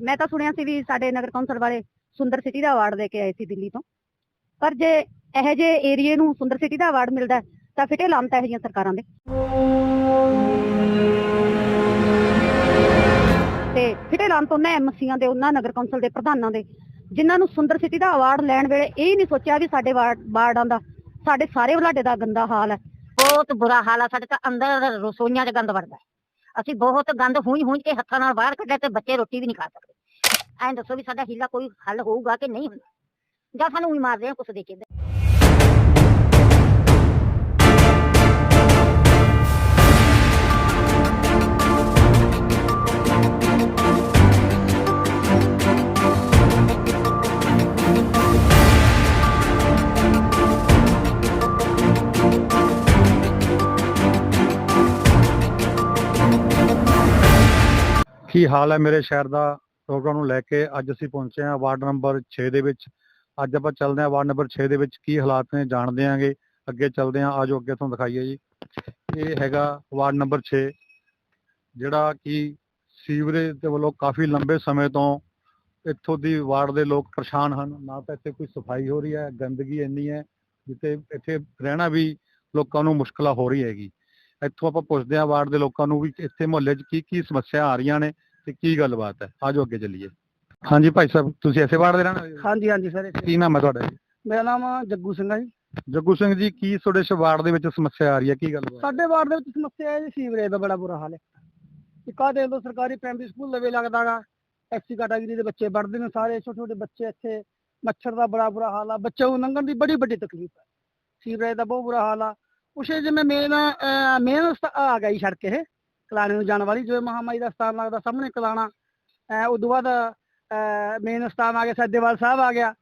ਮੈਂ ਤਾਂ ਸੁਣਿਆ ਸੀ ਵੀ ਸਾਡੇ ਨਗਰ ਕੌਂਸਲ ਵਾਲੇ ਸੁੰਦਰ ਸਿਟੀ ਦਾ ਅਵਾਰਡ ਦੇ ਕੇ ਆਏ ਸੀ ਦਿੱਲੀ ਤੋਂ। ਪਰ ਜੇ ਇਹੋ ਜਿਹੇ ਏਰੀਏ ਨੂੰ ਸੁੰਦਰ ਸਿਟੀ ਦਾ ਅਵਾਰਡ ਮਿਲਦਾ ਤਾਂ ਫਿਟੇ ਲਾਮਤ ਇਹੋ ਜਿਹੀਆਂ ਸਰਕਾਰਾਂ ਦੇ। ਤੇ ਫਿਟੇ ਲਾਮਤ ਉਹਨਾਂ ਐਮਸੀਆਂ ਦੇ, ਉਹਨਾਂ ਨਗਰ ਕੌਂਸਲ ਦੇ ਪ੍ਰਧਾਨਾਂ ਦੇ, ਜਿਨ੍ਹਾਂ ਨੂੰ ਸੁੰਦਰ ਸਿਟੀ ਦਾ ਅਵਾਰਡ ਲੈਣ ਵੇਲੇ ਇਹ ਨਹੀਂ ਸੋਚਿਆ ਵੀ ਸਾਡੇ ਵਾਰਡਾਂ ਦਾ, ਸਾਡੇ ਸਾਰੇ ਵਲਾਡੇ ਦਾ ਗੰਦਾ ਹਾਲ ਹੈ। ਬਹੁਤ ਬੁਰਾ ਹਾਲ ਆ ਸਾਡੇ ਤਾਂ ਅੰਦਰ ਰਸੋਈਆਂ 'ਚ ਗੰਦ ਵੜਦਾ ਅਸੀਂ ਬਹੁਤ ਗੰਦ ਹੂੰਝ ਹੂੰਝ ਕੇ ਹੱਥਾਂ ਨਾਲ ਬਾਹਰ ਕੱਢਿਆ ਤੇ ਬੱਚੇ ਰੋਟੀ ਵੀ ਨਹੀਂ ਖਾ ਸਕਦੇ। ਐਂ ਦੱਸੋ ਵੀ ਸਾਡਾ ਹੀਲਾ ਕੋਈ ਹੱਲ ਹੋਊਗਾ ਕਿ ਨਹੀਂ ਹੁੰਦਾ? ਜਾਂ ਸਾਨੂੰ ਹੀ ਮਾਰਦੇ ਆ ਕੁਛ ਦੇ ਕੇ ਹਾਲ ਹੈ ਮੇਰੇ ਸ਼ਹਿਰ ਦਾ, ਪ੍ਰੋਗਰਾਮ ਨੂੰ ਲੈ ਕੇ ਅੱਜ ਅਸੀਂ ਪਹੁੰਚੇ ਹਾਂ ਵਾਰਡ ਨੰਬਰ 6 ਦੇ ਵਿੱਚ। ਅੱਜ ਆਪਾਂ ਚੱਲਦੇ ਹਾਂ ਵਾਰਡ ਨੰਬਰ 6 ਦੇ ਵਿੱਚ ਕੀ ਹਾਲਾਤ ਨੇ ਜਾਣਦੇ ਆਂਗੇ ਅੱਗੇ ਚੱਲਦੇ ਹਾਂ, ਆਜੋ ਅੱਗੇ ਤੁਹਾਨੂੰ ਦਿਖਾਈਏ ਜੀ। ਇਹ ਹੈਗਾ ਵਾਰਡ ਨੰਬਰ 6 ਜਿਹੜਾ ਕਿ ਸੀਵਰੇਜ ਦੇ ਵੱਲੋਂ ਕਾਫੀ ਲੰਬੇ ਸਮੇਂ ਤੋਂ ਇੱਥੋਂ ਦੀ ਵਾਰਡ ਦੇ ਲੋਕ ਪਰੇਸ਼ਾਨ ਹਨ। ਨਾ ਤਾਂ ਇੱਥੇ ਕੋਈ ਸਫ਼ਾਈ ਹੋ ਰਹੀ ਹੈ, ਗੰਦਗੀ ਇੰਨੀ ਹੈ, ਜਿੱਥੇ ਇੱਥੇ ਰਹਿਣਾ ਵੀ ਲੋਕਾਂ ਨੂੰ ਮੁਸ਼ਕਲਾਂ ਹੋ ਰਹੀ ਹੈਗੀ। ਇੱਥੋਂ ਆਪਾਂ ਪੁੱਛਦੇ ਹਾਂ ਵਾਰਡ ਦੇ ਲੋਕਾਂ ਨੂੰ ਵੀ ਇੱਥੇ ਮੁਹੱਲੇ 'ਚ ਕੀ ਕੀ ਸਮੱਸਿਆ ਆ ਰਹੀਆਂ ਨੇ। ਤੇ ਕੀ ਗੱਲਬਾਤ ਹੈ? ਆਜੋ ਅੱਗੇ ਚੱਲੀਏ। ਹਾਂਜੀ ਭਾਈ ਸਾਹਿਬ ਤੁਸੀਂ ਐਸੇ ਵਾਰਡ ਦੇ ਰਹਿਣ ਵਾਲੇ ਹੋ? ਹਾਂਜੀ ਹਾਂਜੀ ਸਰ ਕੀ ਨਾਮ ਹੈ ਤੁਹਾਡਾ ਜੀ? ਮੇਰਾ ਨਾਮ ਜੱਗੂ ਸਿੰਘ ਹੈ ਜੀ। ਜੱਗੂ ਸਿੰਘ ਜੀ ਕੀ ਤੁਹਾਡੇ ਵਾਰਡ ਦੇ ਵਿੱਚ ਸਮੱਸਿਆ ਆ ਰਹੀ ਹੈ? ਕੀ ਗੱਲਬਾਤ ਸਾਡੇ ਵਾਰਡ ਦੇ ਵਿੱਚ ਸਮੱਸਿਆ ਹੈ ਜੀ ਸੀਵਰੇਜ ਦਾ ਬੜਾ ਬੁਰਾ ਹਾਲ ਹੈ। ਇੱਕਾ ਦੇ ਤੋਂ ਸਰਕਾਰੀ ਪ੍ਰਾਇਮਰੀ ਸਕੂਲ ਲਵੇ ਲੱਗਦਾਗਾ ਐਸਸੀ ਕੈਟਾਗਰੀ ਦੇ ਬੱਚੇ ਪੜ੍ਹਦੇ ਨੇ ਸਾਰੇ ਛੋਟੇ ਛੋਟੇ ਬੱਚੇ ਇੱਥੇ। ਮੱਛਰ ਦਾ ਬੜਾ ਬੁਰਾ ਹਾਲ ਆ। ਬੱਚਿਆਂ ਨੂੰ ਲੰਘਣ ਦੀ ਬੜੀ ਵੱਡੀ ਤਕਲੀਫ ਹੈ। ਸੀਵਰੇਜ ਦਾ ਬਹੁਤ ਬੁਰਾ ਹਾਲ ਆ। ਇਹ ਜਿਵੇਂ ਮੇਨ ਮੇਨ ਆ ਗਈ ਸੜਕ ਇਹ। ਕਲਾਣੇ ਨੂੰ ਜਾਣ ਵਾਲੀ ਜਿਵੇਂ ਮਹਾਮਾਈ ਦਾ ਸਥਾਨ ਲੱਗਦਾ ਸਾਹਮਣੇ ਕਲਾਣਾ। ਉਸ ਤੋਂ ਬਾਅਦ ਮੇਨ ਸਥਾਨ ਆ ਗਿਆ ਸੱਦੇਵਾਲ ਸਾਹਿਬ ਆ ਗਿਆ।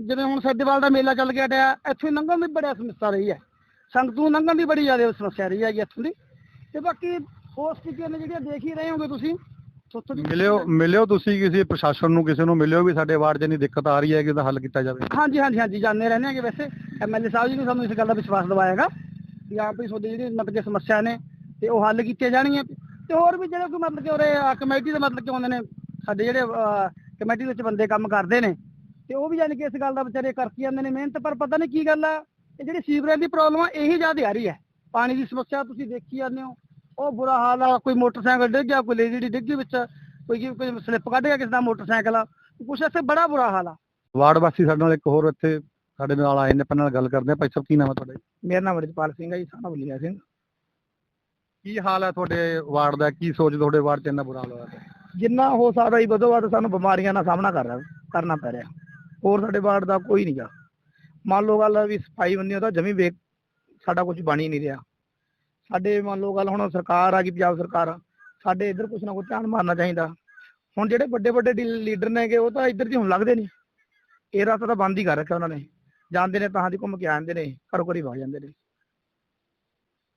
ਜਿਵੇਂ ਹੁਣ ਸੱਦੇਵਾਲ ਦਾ ਮੇਲਾ ਚੱਲ ਗਿਆ ਟਿਆ ਇੱਥੇ ਲੰਘਣ ਦੀ ਬੜੀ ਸਮੱਸਿਆ ਰਹੀ ਹੈ। ਸੰਗਤ ਨੂੰ ਲੰਘਣ ਦੀ ਬੜੀ ਜ਼ਿਆਦਾ ਸਮੱਸਿਆ ਰਹੀ ਹੈਗੀ ਇੱਥੋਂ ਦੀ। ਤੇ ਬਾਕੀ ਹੋਰ ਸਥਿਤੀਆਂ ਨੇ ਜਿਹੜੀਆਂ ਦੇਖ ਹੀ ਰਹੇ ਹੋਗੇ ਤੁਸੀਂ ਮਿਲਿਓ ਮਿਲਿਓ ਤੁਸੀਂ ਕਿਸੇ ਪ੍ਰਸ਼ਾਸਨ ਨੂੰ ਕਿਸੇ ਨੂੰ ਮਿਲਿਓ ਵੀ ਸਾਡੇ ਵਾਰਡ 'ਚ ਦਿੱਕਤ ਆ ਰਹੀ ਹੈ ਕਿ ਉਹਦਾ ਹੱਲ ਕੀਤਾ ਜਾਵੇ। ਹਾਂਜੀ ਹਾਂਜੀ ਹਾਂਜੀ ਜਾਣਦੇ ਰਹਿੰਦੇ ਹੈਗੇ ਵੈਸੇ। ਐਮਐਲਏ ਸਾਹਿਬ ਜੀ ਨੇ ਸਾਨੂੰ ਇਸ ਗੱਲ ਦਾ ਵਿਸ਼ਵਾਸ ਦਿਵਾਇਆ ਹੈਗਾ ਵੀ ਆਪ ਹੀ ਤੁਹਾਡੀ ਜਿਹੜੀ ਮਤਲਬ ਕਿ ਸਮੱਸਿਆ ਨੇ ਤੇ ਉਹ ਹੱਲ ਕੀਤੀਆਂ ਜਾਣਗੀਆਂ। ਤੇ ਹੋਰ ਵੀ ਜਿਹੜੇ ਕੋਈ ਮਤਲਬ ਕਿ ਉਰੇ ਕਮੇਟੀ ਦੇ ਮਤਲਬ ਕਿ ਆਉਂਦੇ ਨੇ ਸਾਡੇ ਜਿਹੜੇ ਕਮੇਟੀ ਵਿੱਚ ਬੰਦੇ ਕੰਮ ਕਰਦੇ ਨੇ ਤੇ ਉਹ ਵੀ ਜਾਣੀ ਕਿ ਇਸ ਗੱਲ ਦਾ ਵਿਚਾਰੇ ਕਰਕੇ ਜਾਂਦੇ ਨੇ ਮਿਹਨਤ ਪਰ ਪਤਾ ਨਹੀਂ ਕੀ ਗੱਲ ਆ ਇਹ ਜਿਹੜੀ ਸੀਵਰੇਜ ਦੀ ਪ੍ਰੋਬਲਮ ਆ ਇਹੀ ਜ਼ਿਆਦਾ ਆ ਰਹੀ ਹੈ। ਪਾਣੀ ਦੀ ਸਮੱਸਿਆ ਤੁਸੀਂ ਦੇਖੀ ਜਾਂਦੇ ਹੋ ਉਹ ਬੁਰਾ ਹਾਲ ਆ ਕੋਈ ਮੋਟਰਸਾਈਕਲ ਡਿੱਗ ਗਿਆ ਕੋਈ ਲੇਡੀ ਡਿੱਗ ਗਈ ਵਿੱਚ ਕੋਈ ਕੋਈ ਸਲਿੱਪ ਕੱਢ ਗਿਆ ਕਿਸੇ ਦਾ ਮੋਟਰਸਾਈਕਲ ਆ ਕੁਛ ਇੱਥੇ ਬੜਾ ਬੁਰਾ ਹਾਲ ਆ। ਵਾਰਡ ਵਾਸੀ ਸਾਡੇ ਨਾਲ ਇੱਕ ਹੋਰ ਇੱਥੇ ਸਾਡੇ ਨਾਲ ਆਏ ਨੇ ਆਪਾਂ ਨਾਲ ਗੱਲ ਕਰਦੇ ਆ। ਭਾਈ ਸਾਹਿਬ ਕੀ ਨਾਮ ਹੈ ਤੁਹਾਡਾ? ਮੇਰਾ ਨਾਮ ਰਜਪਾਲ ਸਿੰਘ ਹੈ ਜੀ ਸਾਨਾ ਬਲੀਆ ਸਿੰਘ। ਕੀ ਹਾਲ ਹੈ ਤੁਹਾਡੇ ਵਾਰਡ ਦਾ? ਕੀ ਸੋਚ ਤੁਹਾਡੇ ਵਾਰਡ 'ਚ ਇੰਨਾ ਬੁਰਾ ਹਾਲ ਹੋਇਆ ਹੈ ਜਿੰਨਾ ਹੋ ਸਕਦਾ ਜੀ ਵਧੋ ਵੱਧ ਸਾਨੂੰ ਬਿਮਾਰੀਆਂ ਦਾ ਸਾਹਮਣਾ ਕਰ ਕਰਨਾ ਪੈ ਰਿਹਾ। ਹੋਰ ਸਾਡੇ ਵਾਰਡ ਦਾ ਕੋਈ ਨਹੀਂਗਾ ਮੰਨ ਲਓ ਗੱਲ ਵੀ ਸਫ਼ਾਈ ਬੰਦੀ ਉਹਦਾ ਜਮੀ ਵੇਖ ਸਾਡਾ ਕੁਝ ਬਣ ਹੀ ਨਹੀਂ ਰਿਹਾ। ਸਾਡੇ ਮੰਨ ਲਓ ਗੱਲ ਹੁਣ ਸਰਕਾਰ ਆ ਗਈ, ਪੰਜਾਬ ਸਰਕਾਰ ਸਾਡੇ ਇੱਧਰ ਕੁਛ ਨਾ ਕੁਛ ਧਿਆਨ ਮਾਰਨਾ ਚਾਹੀਦਾ। ਹੁਣ ਜਿਹੜੇ ਵੱਡੇ ਵੱਡੇ ਲੀਡਰ ਨੇਗੇ ਉਹ ਤਾਂ ਇੱਧਰ ਦੀ ਹੁਣ ਲੱਗਦੇ ਨਹੀਂ ਇਹ ਰਸਤਾ ਤਾਂ ਬੰਦ ਹੀ ਕਰ ਰੱਖਿਆ ਉਹਨਾਂ ਨੇ। ਜਾਂਦੇ ਨੇ ਤਾਂ ਦੀ ਘੁੰਮ ਕੇ ਆ ਜਾਂਦੇ ਨੇ, ਘਰੋਂ ਘਰੀ ਵਗ ਜਾਂਦੇ ਨੇ।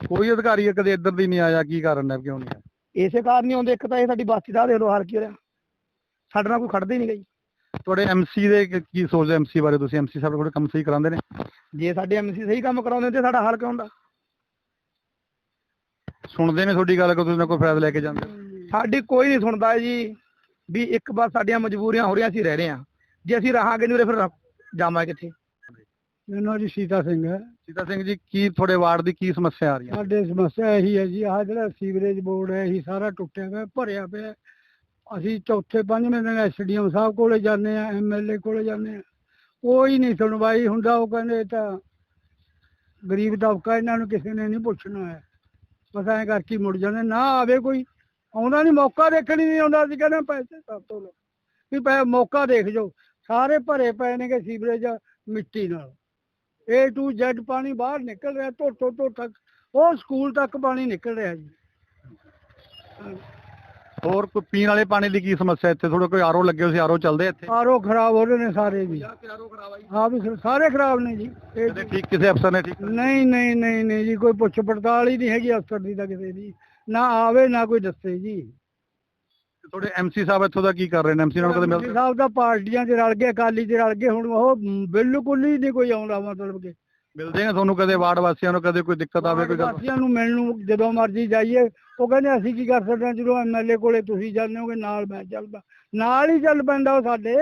ਕੋਈ ਅਧਿਕਾਰੀ ਕਦੇ ਇੱਧਰ ਦੀ ਨਹੀਂ ਆਇਆ ਕੀ ਕਾਰਨ ਹੈ ਕਿਉਂ ਨਹੀਂ ਆਇਆ? ਇਸੇ ਕਾਰਨ ਹੀ ਹੁੰਦੇ ਇੱਕ ਤਾਂ ਇਹ ਸਾਡੀ ਬਾਸੀ ਦਾ ਦੇਖ ਲਓ ਹਾਲ ਕੀ ਹੋ ਰਿਹਾ ਸਾਡੇ ਨਾਲ ਕੋਈ ਖੜਦਾ ਨਹੀਂ ਗਈ। ਤੁਹਾਡੇ ਐਮਸੀ ਦੇ ਕੀ- ਕੀ ਸੋਚਦੇ ਐਮਸੀ ਬਾਰੇ ਤੁਸੀਂ? ਐਮਸੀ ਸਾਹਿਬ ਤੁਹਾਡੇ ਕੰਮ ਸਹੀ ਕਰਾਉਂਦੇ ਨੇ। ਜੇ ਸਾਡੇ ਐਮਸੀ ਸਹੀ ਕੰਮ ਕਰਾਉਂਦੇ ਤੇ ਸਾਡਾ ਹਾਲ ਕਿਉਂ ਹੁੰਦਾ? ਸੁਣਦੇ ਨੇ ਤੁਹਾਡੀ ਗੱਲ ਕਿ ਤੁਸੀਂ ਨਾ ਕੋਈ ਫਾਇਦਾ ਲੈ ਕੇ ਜਾਂਦੇ ਹੋ? ਸਾਡੀ ਕੋਈ ਨਹੀਂ ਸੁਣਦਾ ਜੀ ਵੀ ਇੱਕ ਵਾਰ ਸਾਡੀਆਂ ਮਜਬੂਰੀਆਂ ਹੋ ਰਹੀਆਂ ਅਸੀਂ ਰਹਿ ਰਹੇ ਹਾਂ। ਜੇ ਅਸੀਂ ਰਹਾਂਗੇ ਨਹੀਂ ਉਰੇ ਫਿਰ ਜਾਵਾਂਗੇ ਕਿੱਥੇ? ਮੇਰਾ ਜੀ ਸੀਤਾ ਸਿੰਘ ਹੈ। ਸੀਤਾ ਸਿੰਘ ਜੀ ਕੀ ਤੁਹਾਡੇ ਵਾਰਡ ਦੀ ਕੀ ਸਮੱਸਿਆ ਆ ਰਹੀ ਹੈ? ਸਾਡੇ ਸਮੱਸਿਆ ਇਹੀ ਹੈ ਜੀ ਆਹ ਜਿਹੜਾ ਸੀਵਰੇਜ ਬੋਰਡ ਹੈ ਇਹੀ ਸਾਰਾ ਟੁੱਟਿਆ ਹੋਇਆ ਭਰਿਆ ਪਿਆ। ਅਸੀਂ ਚੌਥੇ ਪੰਜਵੇਂ ਦਿਨ ਐਸਡੀਐਮ ਸਾਹਿਬ ਕੋਲੇ ਜਾਂਦੇ ਆ ਐਮਐਲਏ ਕੋਲੇ ਜਾਂਦੇ ਆ ਕੋਈ ਨਹੀਂ ਸੁਣਵਾਈ ਹੁੰਦਾ ਉਹ ਕਹਿੰਦੇ ਤਾਂ ਗਰੀਬ ਦਬਕਾ ਇਹਨਾਂ ਨੂੰ ਕਿਸੇ ਨੇ ਨਹੀਂ ਪੁੱਛਣਾ ਹੈ। ਬਸ ਐਂ ਕਰਕੇ ਮੁੜ ਜਾਂਦੇ ਨਾ ਆਵੇ ਕੋਈ ਆਉਂਦਾ ਨਹੀਂ ਮੌਕਾ ਦੇਖਣ ਹੀ ਨਹੀਂ ਆਉਂਦਾ ਸੀ ਕਹਿੰਦੇ ਪੈਸੇ ਸਭ ਤੋਂ ਲਓ। ਵੀ ਪੈ ਮੌਕਾ ਦੇਖ ਜਾਓ ਸਾਰੇ ਭਰੇ ਪਏ ਨੇਗੇ ਸੀਵਰੇਜ ਮਿੱਟੀ ਨਾਲ। A to Z ਪਾਣੀ ਬਾਹਰ ਨਿਕਲ ਰਿਹਾ ਧੋ ਧੋ ਤੱਕ। ਉਹ ਸਕੂਲ ਤੱਕ ਪਾਣੀ ਨਿਕਲ ਰਿਹਾ ਜੀ। ਹੋਰ ਕੋਈ ਪੀਣ ਵਾਲੇ ਪਾਣੀ ਦੀ ਕੀ ਸਮੱਸਿਆ ਇੱਥੇ? ਥੋੜਾ ਕੋਈ ਆਰਓ ਲੱਗੇ ਹੋਏ ਸੀ ਆਰਓ ਚੱਲਦੇ ਇੱਥੇ? ਆਰੋ ਖਰਾਬ ਹੋ ਰਹੇ ਨੇ ਸਾਰੇ ਜੀ। ਹਾਂ ਵੀ ਸਾਰੇ ਖਰਾਬ ਨੇ ਜੀ। ਇਹ ਕਦੇ ਠੀਕ ਕਿਸੇ ਅਫਸਰ ਨੇ ਠੀਕ ਨਹੀਂ ਨਹੀਂ ਨਹੀਂ ਨਹੀਂ ਜੀ ਕੋਈ ਪੁੱਛ ਪੜਤਾਲ ਹੀ ਨਹੀਂ ਹੈਗੀ ਅਫਸਰ ਦੀ ਤਾਂ ਕਿਸੇ ਦੀ। ਨਾ ਆਵੇ ਨਾ ਕੋਈ ਦੱਸੇ ਜੀ। ਤੁਹਾਡੇ ਐਮਸੀ ਸਾਹਿਬ ਇੱਥੋਂ ਦਾ ਕੀ ਕਰ ਰਹੇ ਨੇ? ਐਮਸੀ ਨਾਲ ਕਦੇ ਐਮਪੀ ਮਿਲਦੇ ਸਾਹਿਬ ਦਾ ਪਾਰਟੀਆਂ 'ਚ ਰਲ ਗਏ, ਅਕਾਲੀ 'ਚ ਰਲ ਗਏ, ਹੁਣ ਉਹ ਬਿਲਕੁਲ ਹੀ ਨਹੀਂ ਕੋਈ ਆਉਂਦਾ ਮਤਲਬ ਕਿ। ਮਿਲਦੇ ਆ ਤੁਹਾਨੂੰ ਕਦੇ ਵਾਰਡ ਵਾਸੀਆਂ ਨੂੰ ਕਦੇ ਕੋਈ ਦਿੱਕਤ ਆਵੇ ਕੋਈ ਗੱਲ? ਵਾਸੀਆਂ ਨੂੰ ਮਿਲਣ ਨੂੰ ਜਦੋਂ ਮਰਜ਼ੀ ਜਾਈਏ ਉਹ ਕਹਿੰਦੇ ਅਸੀਂ ਕੀ ਕਰ ਸਕਦੇ ਹਾਂ ਜਦੋਂ ਐਮਐਲਏ ਕੋਲੇ ਤੁਸੀਂ ਜਾਂਦੇ ਹੋਗੇ ਨਾਲ ਮੈਂ ਚੱਲਦਾ। ਨਾਲ ਹੀ ਚੱਲ ਪੈਂਦਾ ਉਹ ਸਾਡੇ।